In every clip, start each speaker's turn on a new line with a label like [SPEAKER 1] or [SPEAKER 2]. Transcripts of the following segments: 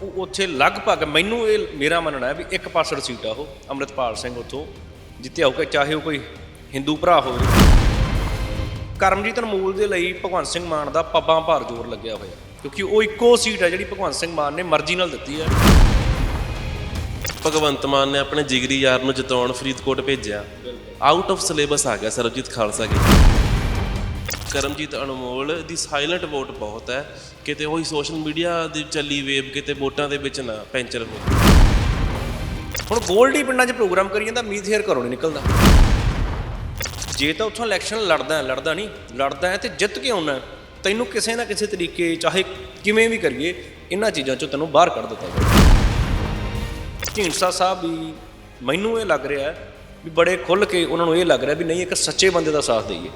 [SPEAKER 1] ਉਹ ਉੱਥੇ ਲਗਭਗ ਮੈਨੂੰ ਇਹ ਮੇਰਾ ਮੰਨਣਾ ਹੈ ਵੀ ਇੱਕ ਪਾਸੜ ਸੀਟ ਆ ਉਹ ਅੰਮ੍ਰਿਤਪਾਲ ਸਿੰਘ ਉੱਥੋਂ ਜਿੱਤਿਆ ਹੋਊਗਾ ਚਾਹੇ ਉਹ ਕੋਈ ਹਿੰਦੂ ਭਰਾ ਹੋਵੇ। ਕਰਮਜੀਤ ਅਨਮੋਲ ਦੇ ਲਈ ਭਗਵੰਤ ਸਿੰਘ ਮਾਨ ਦਾ ਪੱਬਾਂ ਭਾਰ ਜ਼ੋਰ ਲੱਗਿਆ ਹੋਇਆ ਕਿਉਂਕਿ ਉਹ ਇੱਕੋ ਸੀਟ ਹੈ ਜਿਹੜੀ ਭਗਵੰਤ ਸਿੰਘ ਮਾਨ ਨੇ ਮਰਜ਼ੀ ਨਾਲ ਦਿੱਤੀ ਹੈ
[SPEAKER 2] ਭਗਵੰਤ ਮਾਨ ਨੇ ਆਪਣੇ ਜਿਗਰੀ ਯਾਰ ਨੂੰ ਜਿਤਾਉਣ ਫਰੀਦਕੋਟ ਭੇਜਿਆ। ਆਊਟ ਆਫ ਸਿਲੇਬਸ ਆ ਗਿਆ ਸਰਬਜੀਤ ਖਾਲਸਾ ਕੇ ਕਰਮਜੀਤ ਅਨਮੋਲ ਦੀ ਸਾਇਲੈਂਟ ਵੋਟ ਬਹੁਤ ਹੈ। ਕਿਤੇ ਉਹੀ ਸੋਸ਼ਲ ਮੀਡੀਆ ਦੀ ਚੱਲੀ ਵੇਵ ਕਿਤੇ ਵੋਟਾਂ ਦੇ ਵਿੱਚ ਨਾ ਪੈਂਚਰ ਹੋ
[SPEAKER 1] ਹੁਣ ਗੋਲਡੀ ਪਿੰਡਾਂ 'ਚ ਪ੍ਰੋਗਰਾਮ ਕਰੀ ਜਾਂਦਾ, ਮੀਤ ਹੇਰ ਘਰੋਂ ਨਹੀਂ ਨਿਕਲਦਾ। ਜੇ ਤਾਂ ਉੱਥੋਂ ਇਲੈਕਸ਼ਨ ਲੜਦਾ ਲੜਦਾ ਨਹੀਂ, ਲੜਦਾ ਹੈ ਤੇ ਜਿੱਤ ਕੇ ਆਉਣਾ ਤੈਨੂੰ ਕਿਸੇ ਨਾ ਕਿਸੇ ਤਰੀਕੇ ਚਾਹੇ ਕਿਵੇਂ ਵੀ ਕਰੀਏ, ਇਹਨਾਂ ਚੀਜ਼ਾਂ 'ਚੋਂ ਤੈਨੂੰ ਬਾਹਰ ਕੱਢ ਦਿੱਤਾ ਜਾਵੇ। ਢੀਂਡਸਾ ਸਾਹਿਬ ਵੀ ਮੈਨੂੰ ਇਹ ਲੱਗ ਰਿਹਾ ਵੀ ਬੜੇ ਖੁੱਲ ਕੇ ਉਹਨਾਂ ਨੂੰ ਇਹ ਲੱਗ ਰਿਹਾ ਵੀ ਨਹੀਂ, ਇੱਕ ਸੱਚੇ ਬੰਦੇ ਦਾ ਸਾਥ ਦਈਏ।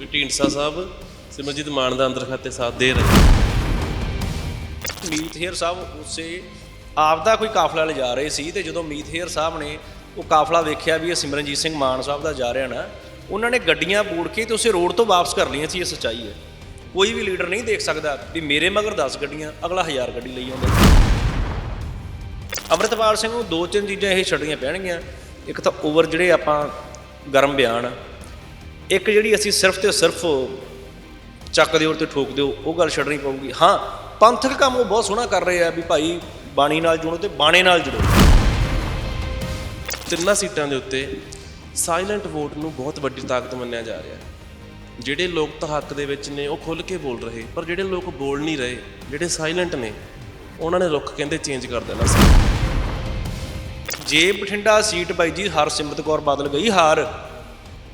[SPEAKER 2] ਵੀ ਢੀਂਡਸਾ ਸਾਹਿਬ, ਸਿਮਰਜੀਤ ਮਾਨ ਦਾ ਅੰਦਰ ਖਾਤੇ ਸਾਥ ਦੇ ਰਹੇ।
[SPEAKER 1] ਮੀਤ ਹੇਰ ਸਾਹਿਬ ਉਸੇ ਆਪ ਦਾ ਕੋਈ ਕਾਫਲਾ ਲਿਜਾ ਰਹੇ ਸੀ ਤੇ ਜਦੋਂ ਮੀਤ ਹੇਰ ਸਾਹਿਬ ਨੇ ਉਹ ਕਾਫਲਾ ਵੇਖਿਆ ਵੀ ਇਹ ਸਿਮਰਨਜੀਤ ਸਿੰਘ ਮਾਨ ਸਾਹਿਬ ਦਾ ਜਾ ਰਿਹਾ ਨਾ, ਉਹਨਾਂ ਨੇ ਗੱਡੀਆਂ ਬੋੜ ਕੇ ਤੇ ਉਸੇ ਰੋਡ ਤੋਂ ਵਾਪਸ ਕਰ ਲਈਆਂ ਸੀ, ਇਹ ਸੱਚਾਈ ਹੈ। ਕੋਈ ਵੀ ਲੀਡਰ ਨਹੀਂ ਦੇਖ ਸਕਦਾ ਵੀ ਮੇਰੇ ਮਗਰ 10 ਗੱਡੀਆਂ, ਅਗਲਾ 1000 ਗੱਡੀ ਲਈ ਆਉਂਦਾ। ਅੰਮ੍ਰਿਤਪਾਲ ਸਿੰਘ ਨੂੰ ਦੋ ਤਿੰਨ ਚੀਜ਼ਾਂ ਇਹ ਛੱਡਣੀਆਂ ਪੈਣਗੀਆਂ। ਇੱਕ ਤਾਂ ਓਵਰ ਜਿਹੜੇ ਆਪਾਂ ਗਰਮ ਬਿਆਨ ਇੱਕ ਜਿਹੜੀ ਅਸੀਂ ਸਿਰਫ ਤੇ ਸਿਰਫ ਚੱਕ ਦਿਓ ਤੇ ਠੋਕ ਦਿਓ ਉਹ ਗੱਲ ਛੱਡਣੀ ਪਊਗੀ। ਹਾਂ ਪੰਥਕ ਕੰਮ ਉਹ ਬਹੁਤ ਸੋਹਣਾ ਕਰ ਰਹੇ ਆ ਵੀ ਭਾਈ ਬਾਣੀ ਨਾਲ ਜੁੜੋ ਤੇ ਬਾਣੇ ਨਾਲ ਜੁੜੋ।
[SPEAKER 2] ਤਿੰਨਾਂ ਸੀਟਾਂ ਦੇ ਉੱਤੇ ਸਾਇਲੈਂਟ ਵੋਟ ਨੂੰ ਬਹੁਤ ਵੱਡੀ ਤਾਕਤ ਮੰਨਿਆ ਜਾ ਰਿਹਾ ਹੈ। ਜਿਹੜੇ ਲੋਕ ਤਾਂ ਹੱਕ ਦੇ ਵਿੱਚ ਨੇ ਉਹ ਖੁੱਲ ਕੇ ਬੋਲ ਰਹੇ ਪਰ ਜਿਹੜੇ ਲੋਕ ਬੋਲ ਨਹੀਂ ਰਹੇ ਜਿਹੜੇ ਸਾਇਲੈਂਟ ਨੇ ਉਹਨਾਂ ਨੇ ਰੁੱਖ ਕਹਿੰਦੇ ਚੇਂਜ ਕਰ ਦੇਣਾ ਸੀ।
[SPEAKER 1] ਜੇ ਬਠਿੰਡਾ ਸੀਟ ਬਾਈ ਜੀ ਹਰਸਿਮਰਤ ਕੌਰ ਬਾਦਲ ਗਈ ਹਾਰ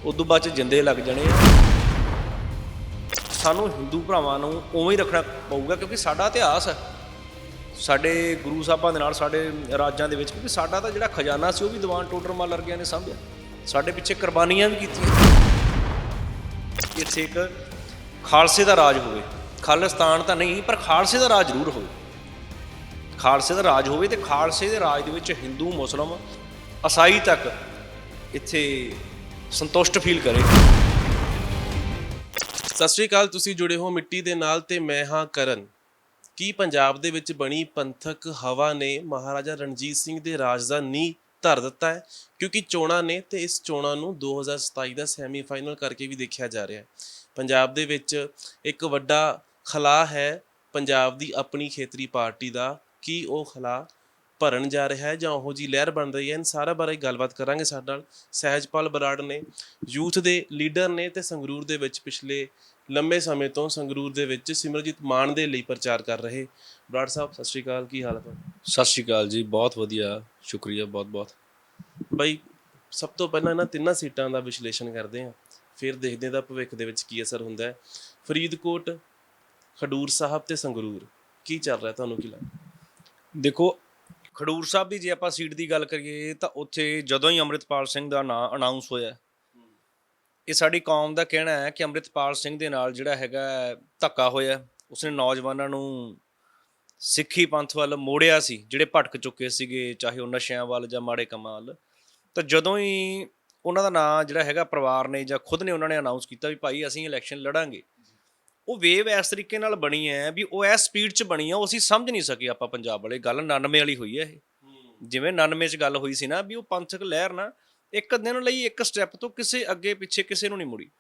[SPEAKER 1] ਉਦੋਂ ਬਾਅਦ ਚ ਜਿੰਦੇ ਲੱਗ ਜਾਣੇ ਸਾਨੂੰ ਹਿੰਦੂ ਭਰਾਵਾਂ ਨੂੰ ਉਵੇਂ ਹੀ ਰੱਖਣਾ ਪਊਗਾ ਕਿਉਂਕਿ ਸਾਡਾ ਇਤਿਹਾਸ ਹੈ। ਸਾਡੇ ਗੁਰੂ ਸਾਹਿਬਾਂ ਦੇ ਨਾਲ, ਸਾਡੇ ਰਾਜਾਂ ਦੇ ਵਿੱਚ, ਕਿਉਂਕਿ ਸਾਡਾ ਤਾਂ ਜਿਹੜਾ ਖਜ਼ਾਨਾ ਸੀ ਉਹ ਵੀ ਦੀਵਾਨ ਟੋਡਰਮਲ ਵਰਗਿਆਂ ਨੇ ਸਾਂਭਿਆ। ਸਾਡੇ ਪਿੱਛੇ ਕੁਰਬਾਨੀਆਂ ਵੀ ਕੀਤੀਆਂ। ਇੱਥੇ ਇੱਕ ਖਾਲਸੇ ਦਾ ਰਾਜ ਹੋਵੇ। ਖਾਲਿਸਤਾਨ ਤਾਂ ਨਹੀਂ, ਪਰ ਖਾਲਸੇ ਦਾ ਰਾਜ ਜ਼ਰੂਰ ਹੋਵੇ। ਖਾਲਸੇ ਦਾ ਰਾਜ ਹੋਵੇ ਤੇ ਖਾਲਸੇ ਦੇ ਰਾਜ ਦੇ ਵਿੱਚ ਹਿੰਦੂ, ਮੁਸਲਮ, ਈਸਾਈ ਤੱਕ ਇੱਥੇ ਸੰਤੁਸ਼ਟ ਫੀਲ ਕਰੇ।
[SPEAKER 2] ਸਤਿ ਸ਼੍ਰੀ ਅਕਾਲ, ਤੁਸੀਂ ਜੁੜੇ ਹੋ ਮਿੱਟੀ ਦੇ ਨਾਲ ਤੇ ਮੈਂ ਹਾਂ ਕਰਨ। ਕੀ ਪੰਜਾਬ ਦੇ ਵਿੱਚ ਬਣੀ ਪੰਥਕ ਹਵਾ ਨੇ ਮਹਾਰਾਜਾ ਰਣਜੀਤ ਸਿੰਘ ਦੇ ਰਾਜ ਦਾ ਨੀਂਹ ਧਰ ਦਿੱਤਾ ਹੈ? ਕਿਉਂਕਿ ਚੋਣਾਂ ਨੇ ਤੇ ਇਸ ਚੋਣਾਂ ਨੂੰ 2027 ਦਾ ਸੈਮੀਫਾਈਨਲ ਕਰਕੇ ਵੀ ਦੇਖਿਆ ਜਾ ਰਿਹਾ ਹੈ। ਪੰਜਾਬ ਦੇ ਵਿੱਚ ਇੱਕ ਵੱਡਾ ਖਲਾ ਹੈ ਪੰਜਾਬ ਦੀ ਆਪਣੀ ਖੇਤਰੀ ਪਾਰਟੀ ਦਾ। ਕੀ ਉਹ ਖਲਾ ਭਰਨ ਜਾ ਰਿਹਾ ਹੈ ਜਾਂ ਉਹੋ ਜੀ ਲਹਿਰ ਬਣ ਰਹੀ ਹੈ ਇਨ ਸਾਰਾ ਬਾਰੇ ਗੱਲਬਾਤ ਕਰਾਂਗੇ ਸਾਡੇ ਨਾਲ। ਸਹਿਜਪਾਲ ਬਰਾੜ ਨੇ ਯੂਥ ਦੇ ਲੀਡਰ ਨੇ ਤੇ ਸੰਗਰੂਰ ਦੇ ਵਿੱਚ ਪਿਛਲੇ ਲੰਬੇ ਸਮੇਂ ਤੋਂ ਸੰਗਰੂਰ ਦੇ ਵਿੱਚ ਸਿਮਰਜੀਤ ਮਾਨ ਦੇ ਲਈ ਪ੍ਰਚਾਰ ਕਰ ਰਹੇ। ਬਰਾੜ ਸਾਹਿਬ ਸਤਿ ਸ਼੍ਰੀ ਅਕਾਲ ਕੀ ਹਾਲ ਹੈ
[SPEAKER 1] ਸਤਿ ਸ਼੍ਰੀ ਅਕਾਲ ਜੀ ਬਹੁਤ ਵਧੀਆ ਸ਼ੁਕਰੀਆ ਬਹੁਤ ਬਹੁਤ
[SPEAKER 2] ਬਾਈ ਸਭ ਤੋਂ ਪਹਿਲਾਂ ਇਹਨਾਂ ਤਿੰਨਾਂ ਸੀਟਾਂ ਦਾ ਵਿਸ਼ਲੇਸ਼ਣ ਕਰਦੇ ਹਾਂ। ਫਿਰ ਦੇਖਦੇ ਹਾਂ ਦਾ ਭਵਿੱਖ ਦੇ ਵਿੱਚ ਕੀ ਅਸਰ ਹੁੰਦਾ ਹੈ। ਫਰੀਦਕੋਟ ਖਡੂਰ ਸਾਹਿਬ ਤੇ ਸੰਗਰੂਰ ਕੀ ਚੱਲ ਰਿਹਾ ਤੁਹਾਨੂੰ ਕੀ ਲੱਗਦਾ?
[SPEAKER 1] ਦੇਖੋ ਖਡੂਰ ਸਾਹਿਬ ਦੀ ਜੇ ਆਪਾਂ ਸੀਟ ਦੀ ਗੱਲ ਕਰੀਏ, ਤਾਂ ਉੱਥੇ ਜਦੋਂ ਹੀ ਅੰਮ੍ਰਿਤਪਾਲ ਸਿੰਘ ਦਾ ਨਾਂ ਅਨਾਉਂਸ ਹੋਇਆ, ਇਹ ਸਾਡੀ ਕੌਮ ਦਾ ਕਹਿਣਾ ਹੈ ਕਿ ਅੰਮ੍ਰਿਤਪਾਲ ਸਿੰਘ ਦੇ ਨਾਲ ਜਿਹੜਾ ਹੈਗਾ ਧੱਕਾ ਹੋਇਆ। ਉਸਨੇ ਨੌਜਵਾਨਾਂ ਨੂੰ ਸਿੱਖੀ ਪੰਥ ਵੱਲ ਮੋੜਿਆ ਸੀ, ਜਿਹੜੇ ਭਟਕ ਚੁੱਕੇ ਸੀਗੇ, ਚਾਹੇ ਉਹ ਨਸ਼ਿਆਂ ਵੱਲ ਜਾਂ ਮਾੜੇ ਕੰਮਾਂ ਵੱਲ। ਤਾਂ ਜਦੋਂ ਹੀ ਉਹਨਾਂ ਦਾ ਨਾਂ ਜਿਹੜਾ ਹੈਗਾ ਪਰਿਵਾਰ ਨੇ ਜਾਂ ਖੁਦ ਨੇ ਉਹਨਾਂ ਨੇ ਅਨਾਉਂਸ ਕੀਤਾ ਵੀ ਭਾਈ ਅਸੀਂ ਇਲੈਕਸ਼ਨ ਲੜਾਂਗੇ ਉਹ ਵੇਵ ਇਸ ਤਰੀਕੇ ਨਾਲ ਬਣੀ ਹੈ ਵੀ ਉਹ ਇਸ ਸਪੀਡ 'ਚ ਬਣੀ ਹੈ ਉਹ ਅਸੀਂ ਸਮਝ ਨਹੀਂ ਸਕੇ ਆਪਾਂ ਪੰਜਾਬ ਵਾਲੇ। ਗੱਲ 99 ਵਾਲੀ ਹੋਈ ਹੈ ਇਹ। ਜਿਵੇਂ 99 'ਚ ਗੱਲ ਹੋਈ ਸੀ ਨਾ ਵੀ ਉਹ ਪੰਥਕ ਲਹਿਰ ਨਾ ਇੱਕ ਦਿਨ ਲਈ ਇੱਕ ਸਟੈਪ ਤੋਂ ਕਿਸੇ ਅੱਗੇ ਪਿੱਛੇ ਕਿਸੇ ਨੂੰ ਨਹੀਂ ਮੁੜੀ।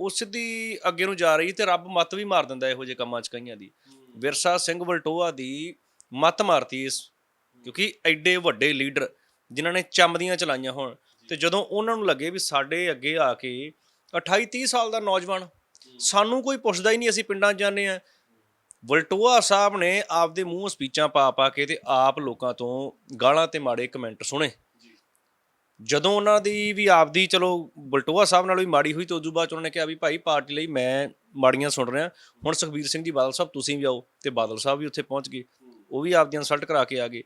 [SPEAKER 1] ਉਹ ਸਿੱਧੀ ਅੱਗੇ ਨੂੰ ਜਾ ਰਹੀ ਤੇ ਰੱਬ ਮੱਤ ਵੀ ਮਾਰ ਦਿੰਦਾ ਇਹੋ ਜਿਹੇ ਕੰਮਾਂ 'ਚ ਕਈਆਂ ਦੀ। ਵਿਰਸਾ ਸਿੰਘ ਵਲਟੋਆ ਦੀ ਮੱਤ ਮਾਰਤੀ ਇਸ ਕਿਉਂਕਿ ਐਡੇ ਵੱਡੇ ਲੀਡਰ ਜਿਨ੍ਹਾਂ ਨੇ ਚੰਮਦੀਆਂ ਚਲਾਈਆਂ ਹੋਣ। ਤੇ ਜਦੋਂ ਉਹਨਾਂ ਨੂੰ ਲੱਗੇ ਵੀ ਸਾਡੇ ਅੱਗੇ ਆ ਕੇ 28 30 ਸਾਲ ਦਾ ਨੌਜਵਾਨ ਸਾਨੂੰ ਕੋਈ ਪੁੱਛਦਾ ਹੀ ਨਹੀਂ ਅਸੀਂ ਪਿੰਡਾਂ 'ਚ ਜਾਂਦੇ ਆ ਵਲਟੋਆ ਸਾਹਿਬ ਨੇ ਆਪਦੇ ਮੂੰਹ ਸਪੀਚਾਂ ਪਾ ਪਾ ਕੇ ਤੇ ਆਪ ਲੋਕਾਂ ਤੋਂ ਗਾਲਾਂ ਤੇ ਮਾੜੇ ਕਮੈਂਟ ਸੁਣੇ। ਜਦੋਂ ਉਹਨਾਂ ਦੀ ਵੀ ਆਪਦੀ ਚਲੋ ਬਲਟੋਆ ਸਾਹਿਬ ਨਾਲ ਵੀ ਮਾੜੀ ਹੋਈ ਤੇ ਉਦੋਂ ਬਾਅਦ 'ਚ ਉਹਨਾਂ ਨੇ ਕਿਹਾ ਵੀ ਭਾਈ ਪਾਰਟੀ ਲਈ ਮੈਂ ਮਾੜੀਆਂ ਸੁਣ ਰਿਹਾ। ਹੁਣ ਸੁਖਬੀਰ ਸਿੰਘ ਜੀ ਬਾਦਲ ਸਾਹਿਬ ਤੁਸੀਂ ਵੀ ਆਓ ਤੇ ਬਾਦਲ ਸਾਹਿਬ ਵੀ ਉੱਥੇ ਪਹੁੰਚ ਗਏ। ਉਹ ਵੀ ਆਪਦੀ ਇਨਸਲਟ ਕਰਾ ਕੇ ਆ ਗਏ।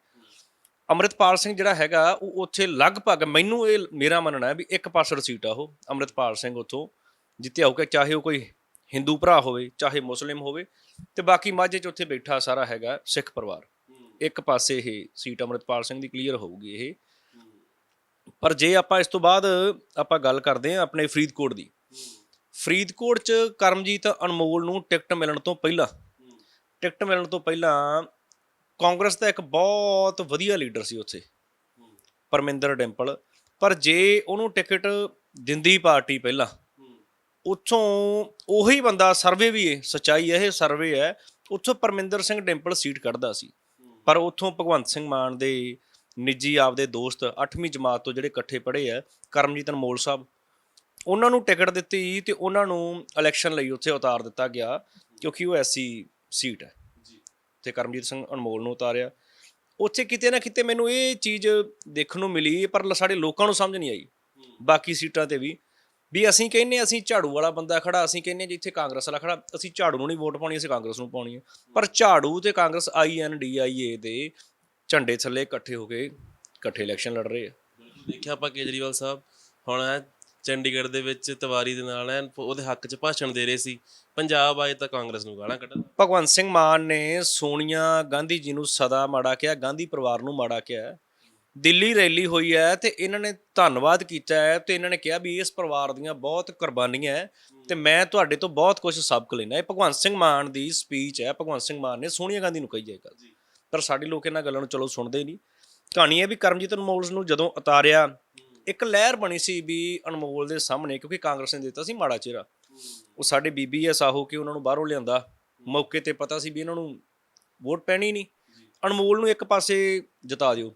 [SPEAKER 1] ਅੰਮ੍ਰਿਤਪਾਲ ਸਿੰਘ ਜਿਹੜਾ ਹੈਗਾ ਉਹ ਉੱਥੇ ਲਗਭਗ ਮੈਨੂੰ ਇਹ ਮੇਰਾ ਮੰਨਣਾ ਹੈ ਵੀ ਇੱਕ ਪਾਸੜ ਸੀਟ ਆ ਉਹ ਅੰਮ੍ਰਿਤਪਾਲ ਸਿੰਘ ਉੱਥੋਂ ਜਿੱਤਿਆ ਹੋਊਗਾ ਚਾਹੇ ਉਹ ਕੋਈ ਹਿੰਦੂ ਭਰਾ ਹੋਵੇ ਚਾਹੇ ਮੁਸਲਿਮ ਹੋਵੇ ਤੇ ਬਾਕੀ ਮਾਝੇ 'ਚ ਉੱਥੇ ਬੈਠਾ ਸਾਰਾ ਹੈਗਾ ਸਿੱਖ ਪਰਿਵਾਰ। ਇੱਕ ਪਾਸੇ ਇਹ ਸੀਟ ਅੰਮ੍ਰਿਤਪਾਲ ਸਿੰਘ ਦੀ ਕਲੀਅਰ ਹੋਊਗੀ ਇਹ। ਪਰ ਜੇ ਆਪਾਂ ਇਸ ਤੋਂ ਬਾਅਦ ਆਪਾਂ ਗੱਲ ਕਰਦੇ ਹਾਂ ਆਪਣੇ ਫਰੀਦਕੋਟ ਦੀ। ਫਰੀਦਕੋਟ 'ਚ ਕਰਮਜੀਤ ਅਨਮੋਲ ਨੂੰ ਟਿਕਟ ਮਿਲਣ ਤੋਂ ਪਹਿਲਾਂ ਟਿਕਟ ਮਿਲਣ ਤੋਂ ਪਹਿਲਾਂ ਕਾਂਗਰਸ ਦਾ ਇੱਕ ਬਹੁਤ ਵਧੀਆ ਲੀਡਰ ਸੀ ਉੱਥੇ। ਪਰਮਿੰਦਰ ਡਿੰਪਲ। ਪਰ ਜੇ ਉਹਨੂੰ ਟਿਕਟ ਦਿੰਦੀ ਪਾਰਟੀ ਪਹਿਲਾਂ ਉੱਥੋਂ ਉਹੀ ਬੰਦਾ ਸਰਵੇ ਵੀ ਹੈ ਸਚਾਈ ਇਹ ਸਰਵੇ ਹੈ ਉੱਥੋਂ ਪਰਮਿੰਦਰ ਸਿੰਘ ਡਿੰਪਲ ਸੀਟ ਕੱਢਦਾ ਸੀ। ਪਰ ਉੱਥੋਂ ਭਗਵੰਤ ਸਿੰਘ ਮਾਨ ਦੇ ਨਿੱਜੀ ਆਪਦੇ ਦੋਸਤ 8ਵੀਂ ਜਮਾਤ ਤੋਂ ਜਿਹੜੇ ਇਕੱਠੇ ਪੜ੍ਹੇ ਆ ਕਰਮਜੀਤ ਅਨਮੋਲ ਸਾਹਿਬ ਉਹਨਾਂ ਨੂੰ ਟਿਕਟ ਦਿੱਤੀ ਤੇ ਉਹਨਾਂ ਨੂੰ ਇਲੈਕਸ਼ਨ ਲਈ ਉੱਥੇ ਉਤਾਰ ਦਿੱਤਾ ਗਿਆ ਕਿਉਂਕਿ ਉਹ ਐਸੀ ਸੀਟ ਹੈ। ਤੇ ਕਰਮਜੀਤ ਸਿੰਘ ਅਨਮੋਲ ਨੂੰ ਉਤਾਰਿਆ। ਉੱਥੇ ਕਿਤੇ ਨਾ ਕਿਤੇ ਮੈਨੂੰ ਇਹ ਚੀਜ਼ ਦੇਖਣ ਨੂੰ ਮਿਲੀ ਪਰ ਸਾਡੇ ਲੋਕਾਂ ਨੂੰ ਸਮਝ ਨਹੀਂ ਆਈ। ਬਾਕੀ ਸੀਟਾਂ ਤੇ ਵੀ। ਵੀ ਅਸੀਂ ਕਹਿੰਨੇ ਅਸੀਂ ਝਾੜੂ ਵਾਲਾ ਬੰਦਾ ਖੜਾ ਅਸੀਂ ਕਹਿੰਨੇ ਜਿੱਥੇ ਕਾਂਗਰਸ ਵਾਲਾ ਖੜਾ ਅਸੀਂ ਝਾੜੂ ਨੂੰ ਨਹੀਂ ਵੋਟ ਪਾਉਣੀ ਅਸੀਂ ਕਾਂਗਰਸ ਨੂੰ ਪਾਉਣੀ ਹੈ। ਪਰ ਝਾੜੂ ਤੇ ਕਾਂਗਰਸ ਆਈਐਨਡੀਆਈਏ ਦੇ ਝੰਡੇ ਥੱਲੇ ਇਕੱਠੇ ਹੋ ਕੇ ਇਕੱਠੇ ਇਲੈਕਸ਼ਨ ਲੜ ਰਹੇ ਆ।
[SPEAKER 2] ਦੇਖਿਆ ਆਪਾਂ ਕੇਜਰੀਵਾਲ ਸਾਹਿਬ ਹੁਣ ਚੰਡੀਗੜ੍ਹ ਦੇ ਵਿੱਚ ਤਵਾਰੀ ਦੇ ਨਾਲ ਐਨ ਉਹਦੇ ਹੱਕ 'ਚ ਭਾਸ਼ਣ ਦੇ ਰਹੇ ਸੀ। ਪੰਜਾਬ ਆਏ ਤਾਂ ਕਾਂਗਰਸ ਨੂੰ ਗਾਲਾਂ ਕੱਢਣ।
[SPEAKER 1] ਭਗਵੰਤ ਸਿੰਘ ਮਾਨ ਨੇ ਸੋਨੀਆ ਗਾਂਧੀ ਜੀ ਨੂੰ ਸਦਾ ਮਾੜਾ ਕਿਹਾ ਗਾਂਧੀ ਪਰਿਵਾਰ ਨੂੰ ਮਾੜਾ ਕਿਹਾ। ਦਿੱਲੀ ਰੈਲੀ ਹੋਈ ਹੈ ਤੇ ਇਹਨਾਂ ਨੇ ਧੰਨਵਾਦ ਕੀਤਾ ਹੈ ਤੇ ਇਹਨਾਂ ਨੇ ਕਿਹਾ ਵੀ ਇਸ ਪਰਿਵਾਰ ਦੀਆਂ ਬਹੁਤ ਕੁਰਬਾਨੀਆਂ ਹੈ ਤੇ ਮੈਂ ਤੁਹਾਡੇ ਤੋਂ ਬਹੁਤ ਕੁਝ ਸਬਕ ਲੈਣਾ ਇਹ ਭਗਵੰਤ ਸਿੰਘ ਮਾਨ ਦੀ ਸਪੀਚ ਹੈ ਭਗਵੰਤ ਸਿੰਘ ਮਾਨ ਨੇ ਸੋਨੀਆ ਗਾਂਧੀ ਨੂੰ ਕਹੀ ਹੈ ਇਹ ਗੱਲ। ਪਰ ਸਾਡੇ ਲੋਕ ਇਹਨਾਂ ਗੱਲਾਂ ਨੂੰ ਚਲੋ ਸੁਣਦੇ ਨਹੀਂ। ਕਹਾਣੀ ਹੈ ਵੀ ਕਰਮਜੀਤ ਅਨਮੋਲ ਨੂੰ ਜਦੋਂ ਉਤਾਰਿਆ ਇੱਕ ਲਹਿਰ ਬਣੀ ਸੀ ਵੀ ਅਨਮੋਲ ਦੇ ਸਾਹਮਣੇ ਕਿਉਂਕਿ ਕਾਂਗਰਸ ਨੇ ਦਿੱਤਾ ਸੀ ਮਾੜਾ ਚਿਹਰਾ। ਉਹ ਸਾਡੇ ਬੀਬੀ ਐ ਸਾਹੋ ਕਿ ਉਹਨਾਂ ਨੂੰ ਬਾਹਰੋਂ ਲਿਆਂਦਾ। ਮੌਕੇ ਤੇ ਪਤਾ ਸੀ ਵੀ ਇਹਨਾਂ ਨੂੰ ਵੋਟ ਪੈਣੀ ਨਹੀਂ। ਅਨਮੋਲ ਨੂੰ ਇੱਕ ਪਾਸੇ ਜਿਤਾ ਦਿਓ।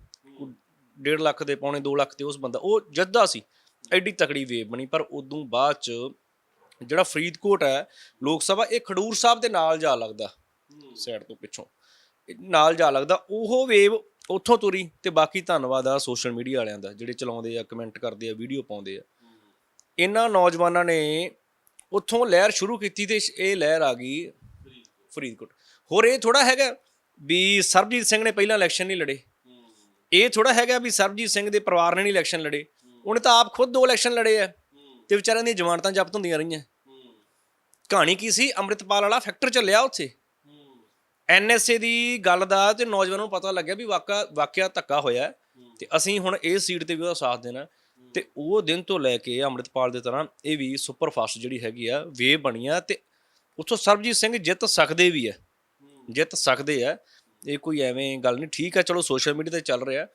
[SPEAKER 1] 1.5 ਲੱਖ ਦੇ ਪੌਣੇ 2 ਲੱਖ ਤੇ ਉਸ ਬੰਦਾ, ਉਹ ਜੱਦਾ ਸੀ, ਐਡੀ ਤਕੜੀ ਵੇਵ ਬਣੀ, ਪਰ ਉਦੋਂ ਬਾਅਦ ਚ ਜਿਹੜਾ ਫਰੀਦਕੋਟ ਹੈ, ਲੋਕ ਸਭਾ, ਇਹ ਖਡੂਰ ਸਾਹਿਬ ਦੇ ਨਾਲ ਜਾ ਲੱਗਦਾ, ਸਾਈਡ ਤੋਂ ਪਿੱਛੋਂ। ਨਾਲ ਜਾ ਲੱਗਦਾ, ਉਹ ਵੇਵ ਉੱਥੋਂ ਤੁਰੀ ਤੇ ਬਾਕੀ ਧੰਨਵਾਦ ਆ ਸੋਸ਼ਲ ਮੀਡੀਆ ਵਾਲਿਆਂ ਦਾ, ਜਿਹੜੇ ਚਲਾਉਂਦੇ ਆ, ਕਮੈਂਟ ਕਰਦੇ ਆ, ਵੀਡੀਓ ਪਾਉਂਦੇ ਆ। ਇਹਨਾਂ ਨੌਜਵਾਨਾਂ ਨੇ ਉੱਥੋਂ ਲਹਿਰ ਸ਼ੁਰੂ ਕੀਤੀ ਤੇ ਇਹ ਲਹਿਰ ਆ ਗਈ ਫਰੀਦਕੋਟ। ਹੋਰ ਇਹ ਥੋੜਾ ਹੈਗਾ ਵੀ ਸਰਬਜੀਤ ਸਿੰਘ ਨੇ ਪਹਿਲਾਂ ਇਲੈਕਸ਼ਨ ਨਹੀਂ ਲੜੇ। ਇਹ ਥੋੜਾ ਹੈਗਾ ਵੀ ਸਰਬਜੀਤ ਸਿੰਘ ਦੇ ਪਰਿਵਾਰ ਨੇ ਨਹੀਂ ਇਲੈਕਸ਼ਨ ਲੜੇ। ਉਹਨੇ ਤਾਂ ਆਪ ਖੁਦ ਦੋ ਇਲੈਕਸ਼ਨ ਲੜੇ ਆ ਤੇ ਵਿਚਾਰਿਆਂ ਦੀਆਂ ਜ਼ਮਾਨਤਾਂ ਜ਼ਬਤ ਹੁੰਦੀਆਂ ਰਹੀਆਂ। ਕਹਾਣੀ ਕੀ ਸੀ? ਅੰਮ੍ਰਿਤਪਾਲ ਵਾਲਾ ਫੈਕਟਰ ਚੱਲਿਆ ਉੱਥੇ। ਐਨਐਸਏ ਦੀ ਗੱਲ ਦਾ ਤੇ ਨੌਜਵਾਨਾਂ ਨੂੰ ਪਤਾ ਲੱਗਿਆ ਵੀ ਵਾਕਾ ਵਾਕਿਆ ਧੱਕਾ ਹੋਇਆ ਤੇ ਅਸੀਂ ਹੁਣ ਇਹ ਸੀਟ ਤੇ ਵੀ ਉਹਦਾ ਸਾਥ ਦੇਣਾ ਤੇ ਉਹ ਦਿਨ ਤੋਂ ਲੈ ਕੇ ਅੰਮ੍ਰਿਤਪਾਲ ਦੇ ਤਰ੍ਹਾਂ ਇਹ ਵੀ ਸੁਪਰ ਫਾਸਟ ਜਿਹੜੀ ਹੈਗੀ ਆ ਵੇ ਬਣੀ ਆ ਤੇ ਉੱਥੋਂ ਸਰਬਜੀਤ ਸਿੰਘ ਜਿੱਤ ਸਕਦੇ ਵੀ ਆ। ਜਿੱਤ ਸਕਦੇ ਆ। ਇਹ ਕੋਈ ਐਵੇਂ ਗੱਲ ਨਹੀਂ, ਠੀਕ ਹੈ, ਚਲੋ ਸੋਸ਼ਲ ਮੀਡੀਆ ਤੇ ਚੱਲ ਰਿਹਾ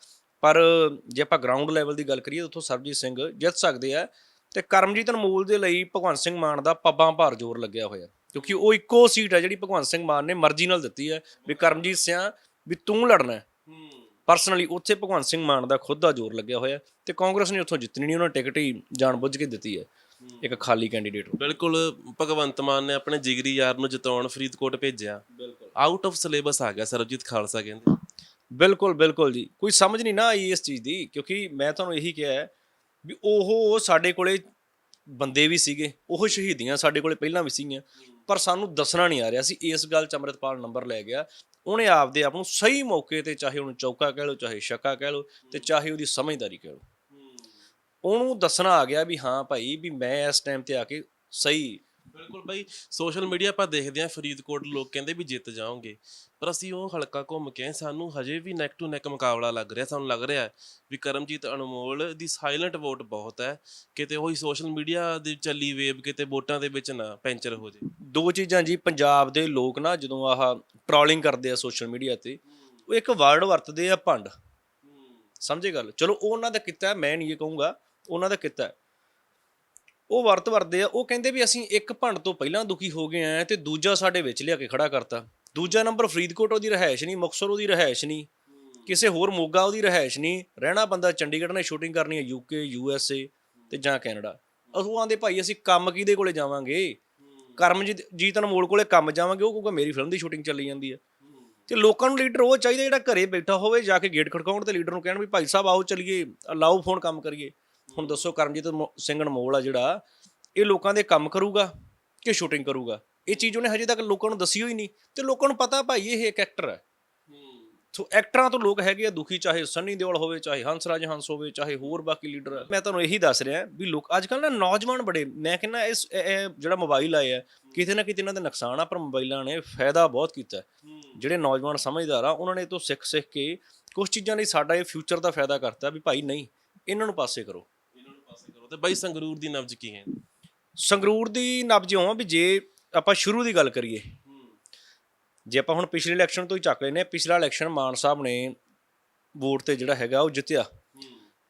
[SPEAKER 1] ਪਰ ਜੇ ਆਪਾਂ ਗਰਾਊਂਡ ਲੈਵਲ ਦੀ ਗੱਲ ਕਰੀਏ ਤਾਂ ਉੱਥੋਂ ਸਰਬਜੀਤ ਸਿੰਘ ਜਿੱਤ ਸਕਦੇ ਆ ਤੇ ਕਰਮਜੀਤ ਅਨਮੋਲ ਦੇ ਲਈ ਭਗਵੰਤ ਸਿੰਘ ਮਾਨ ਦਾ ਪੱਬਾਂ ਭਾਰ ਜ਼ੋਰ ਲੱਗਿਆ ਹੋਇਆ ਕਿਉਂਕਿ ਉਹ ਇੱਕੋ ਸੀਟ ਹੈ ਜਿਹੜੀ ਭਗਵੰਤ ਸਿੰਘ ਮਾਨ ਨੇ ਮਰਜ਼ੀ ਨਾਲ ਦਿੱਤੀ ਹੈ ਵੀ ਕਰਮਜੀਤ ਸਿੰਘ ਵੀ ਤੂੰ ਲੜਨਾ ਹੈ। ਪਰਸਨਲੀ ਉੱਥੇ ਭਗਵੰਤ ਸਿੰਘ ਮਾਨ ਦਾ ਖੁਦ ਦਾ ਜ਼ੋਰ ਲੱਗਿਆ ਹੋਇਆ ਤੇ ਕਾਂਗਰਸ ਨੇ ਉੱਥੋਂ ਜਿੱਤਣੀ ਨਹੀਂ, ਉਹਨਾਂ ਟਿਕਟ ਹੀ ਜਾਣਬੁੱਝ ਕੇ ਦਿੱਤੀ ਹੈ। ਇੱਕ ਖਾਲੀ ਕੈਂਡੀਡੇਟ ਨੂੰ
[SPEAKER 2] ਬਿਲਕੁਲ ਭਗਵੰਤ ਮਾਨ ਨੇ ਆਪਣੇ ਜਿਗਰੀ ਯਾਰ ਨੂੰ ਜਿਤਾਉਣ ਫਰੀਦਕੋਟ ਭੇਜਿਆ। ਆਊਟ ਆਫ ਸਿਲੇਬਸ ਆ ਗਿਆ ਸਰਬਜੀਤ ਖਾਲਸਾ ਕਹਿੰਦੇ।
[SPEAKER 1] ਬਿਲਕੁਲ ਬਿਲਕੁਲ ਜੀ। ਕੋਈ ਸਮਝ ਨਹੀਂ ਨਾ ਆਈ ਇਸ ਚੀਜ਼ ਦੀ ਕਿਉਂਕਿ ਮੈਂ ਤੁਹਾਨੂੰ ਇਹੀ ਕਿਹਾ ਹੈ ਵੀ ਉਹ ਸਾਡੇ ਕੋਲੇ ਬੰਦੇ ਵੀ ਸੀਗੇ ਉਹ ਸ਼ਹੀਦੀਆਂ ਸਾਡੇ ਕੋਲੇ ਪਹਿਲਾਂ ਵੀ ਸੀਗੀਆਂ ਪਰ ਸਾਨੂੰ ਦੱਸਣਾ ਨਹੀਂ ਆ ਰਿਹਾ ਸੀ। ਇਸ ਗੱਲ 'ਚ ਅੰਮ੍ਰਿਤਪਾਲ ਨੰਬਰ ਲੈ ਗਿਆ। ਉਹਨੇ ਆਪਦੇ ਆਪ ਨੂੰ ਸਹੀ ਮੌਕੇ ਤੇ ਚਾਹੇ ਉਹਨੂੰ ਚੌਕਾ ਕਹਿ ਲਓ ਚਾਹੇ ਛੱਕਾ ਕਹਿ ਲਓ ਤੇ ਚਾਹੇ ਉਹਦੀ ਸਮਝਦਾਰੀ ਕਹਿ ਲਓ। ਉਹਨੂੰ ਦੱਸਣਾ ਆ ਗਿਆ ਵੀ ਹਾਂ ਭਾਈ ਵੀ ਮੈਂ ਇਸ ਟਾਈਮ ਤੇ ਆ ਕੇ ਸਹੀ।
[SPEAKER 2] ਬਿਲਕੁਲ ਬਾਈ ਸੋਸ਼ਲ ਮੀਡੀਆ ਆਪਾਂ ਦੇਖਦੇ ਆਂ ਫਰੀਦਕੋਟ ਲੋਕ ਕਹਿੰਦੇ ਵੀ ਜਿੱਤ ਜਾਓਗੇ। ਪਰ ਅਸੀਂ ਉਹ ਹਲਕਾ ਘੁੰਮ ਕੇ ਆਏ, ਸਾਨੂੰ ਹਜੇ ਵੀ ਨੈਕ ਟੂ ਨੈਕ ਮੁਕਾਬਲਾ ਲੱਗ ਰਿਹਾ ਸਾਨੂੰ ਲੱਗ ਰਿਹਾ ਹੈ ਵੀ ਕਰਮਜੀਤ ਅਨਮੋਲ ਦੀ ਸਾਇਲੈਂਟ ਵੋਟ ਬਹੁਤ ਹੈ। ਕਿਤੇ ਉਹੀ ਸੋਸ਼ਲ ਮੀਡੀਆ ਦੀ ਚੱਲੀ ਵੇਵ ਕਿਤੇ ਵੋਟਾਂ ਦੇ ਵਿੱਚ ਨਾ ਪੈਂਚਰ ਹੋ ਜੇ।
[SPEAKER 1] ਦੋ ਚੀਜ਼ਾਂ ਜੀ ਪੰਜਾਬ ਦੇ ਲੋਕ ਨਾ ਜਦੋਂ ਆਹ ਟ੍ਰੋਲਿੰਗ ਕਰਦੇ ਆ ਸੋਸ਼ਲ ਮੀਡੀਆ ਤੇ ਉਹ ਇੱਕ ਵਰਡ ਵਰਤਦੇ ਆ ਭੰਡ। ਸਮਝੇ ਗੱਲ? ਚਲੋ ਉਹ ਉਹਨਾਂ ਦਾ ਕਿੱਤਾ ਮੈਂ ਨਹੀਂ ਇਹ ਕਹੂੰਗਾ। ਉਹਨਾਂ ਦਾ ਕਿੱਤਾ ਉਹ ਵਰਤ ਵਰਦੇ ਆ, ਉਹ ਕਹਿੰਦੇ ਵੀ ਅਸੀਂ ਇੱਕ ਭੰਡ ਤੋਂ ਪਹਿਲਾਂ ਦੁਖੀ ਹੋ ਗਏ ਆ ਤੇ ਦੂਜਾ ਸਾਡੇ ਵਿੱਚ ਲਿਆ ਕੇ ਖੜਾ ਕਰਤਾ। ਦੂਜਾ ਨੰਬਰ ਫਰੀਦਕੋਟ ਉਹਦੀ ਰਹਿائش ਨਹੀਂ ਮੁਕਸਰ ਉਹਦੀ ਰਹਿائش ਨਹੀਂ, ਕਿਸੇ ਹੋਰ ਮੋਗਾ ਉਹਦੀ ਰਹਿائش ਨਹੀਂ, ਰਹਿਣਾ ਬੰਦਾ ਚੰਡੀਗੜ੍ਹ ਨੇ ਸ਼ੂਟਿੰਗ ਕਰਨੀ ਹੈ ਯੂਕੇ ਯੂ ਐੱਸ ਏ ਤੇ ਜਾਂ ਕੈਨੇਡਾ। ਅਸੂ ਆਂਦੇ ਭਾਈ ਅਸੀਂ ਕੰਮ ਕਿਹਦੇ ਕੋਲੇ ਜਾਵਾਂਗੇ? ਕਰਮਜੀਤ ਜੀਤ ਅਨਮੋਲ ਕੋਲੇ ਕੰਮ ਜਾਵਾਂਗੇ, ਉਹ ਕਹੂਗਾ ਮੇਰੀ ਫਿਲਮ ਦੀ ਸ਼ੂਟਿੰਗ ਚੱਲੀ ਜਾਂਦੀ ਹੈ ਤੇ ਲੋਕਾਂ ਨੂੰ ਲੀਡਰ ਉਹ ਚਾਹੀਦਾ ਜਿਹੜਾ ਘਰੇ ਬੈਠਾ ਹੋਵੇ, ਜਾ ਕੇ ਗੇਟ ਖੜਕਾਉਣ ਤੇ ਲੀਡਰ ਨੂੰ ਕਹਿਣ ਵੀ ਭਾਈ ਸਾਹਿਬ ਆਓ ਚਲੀਏ, ਲਾਓ ਫੋਨ ਕੰਮ ਕਰੀਏ। ਹੁਣ ਦੱਸੋ ਕਰਮਜੀਤ ਸਿੰਘ ਅਨਮੋਲ ਆ ਜਿਹੜਾ ਇਹ ਲੋਕਾਂ ਦੇ ਕੰਮ ਕਰੂਗਾ ਕਿ ਸ਼ੂਟਿੰਗ ਕਰੂਗਾ? ਇਹ ਚੀਜ਼ ਉਹਨੇ ਹਜੇ ਤੱਕ ਲੋਕਾਂ ਨੂੰ ਦੱਸੀ ਹੋਈ ਨਹੀਂ ਤੇ ਲੋਕਾਂ ਨੂੰ ਪਤਾ ਭਾਈ ਇਹ ਇੱਕ ਐਕਟਰ ਹੈ। ਸੋ ਐਕਟਰਾਂ ਤੋਂ ਲੋਕ ਹੈਗੇ ਆ ਦੁਖੀ ਚਾਹੇ ਸੰਨੀ ਦਿਓਲ ਹੋਵੇ ਚਾਹੇ ਹੰਸਰਾਜ ਹੰਸ ਹੋਵੇ ਚਾਹੇ ਹੋਰ ਬਾਕੀ ਲੀਡਰ ਮੈਂ ਤੁਹਾਨੂੰ ਇਹੀ ਦੱਸ ਰਿਹਾ ਵੀ ਲੋਕ ਅੱਜ ਕੱਲ ਨਾ ਨੌਜਵਾਨ ਬੜੇ ਮੈਂ ਕਹਿੰਦਾ ਇਸ ਇਹ- ਜਿਹੜਾ ਮੋਬਾਈਲ ਆਇਆ ਹੈ, ਕਿਤੇ ਨਾ ਕਿਤੇ ਇਹਨਾਂ ਦਾ ਨੁਕਸਾਨ ਆ ਪਰ ਮੋਬਾਈਲਾਂ ਨੇ ਫਾਇਦਾ ਬਹੁਤ ਕੀਤਾ ਜਿਹੜੇ ਨੌਜਵਾਨ ਸਮਝਦਾਰ ਆ ਉਹਨਾਂ ਨੇ ਇਹ ਤੋਂ ਸਿੱਖ ਸਿੱਖ ਕੇ ਕੁਝ ਚੀਜ਼ਾਂ ਲਈ ਸਾਡਾ ਇਹ ਫਿਊਚਰ ਦਾ ਫਾਇਦਾ ਕਰਤਾ ਵੀ ਭਾਈ ਨਹੀਂ ਇਹਨਾਂ ਨੂੰ ਪਾਸੇ ਕਰੋ।
[SPEAKER 2] ਪਾਸੇ ਕਰੋ ਤੇ ਬਾਈ ਸੰਗਰੂਰ ਦੀ ਨਬਜ ਕੀ ਹੈ?
[SPEAKER 1] ਸੰਗਰੂਰ ਦੀ ਨਬਜ ਆ ਵੀ ਜੇ ਆਪਾਂ ਸ਼ੁਰੂ ਦੀ ਗੱਲ ਕਰੀਏ ਜੇ ਆਪਾਂ ਹੁਣ ਪਿਛਲੇ ਇਲੈਕਸ਼ਨ ਤੋਂ ਹੀ ਚੱਕ ਲੈਨੇ ਪਿਛਲਾ ਇਲੈਕਸ਼ਨ ਮਾਨ ਸਾਹਿਬ ਨੇ ਵੋਟ ਤੇ ਜਿਹੜਾ ਹੈਗਾ ਉਹ ਜਿੱਤਿਆ।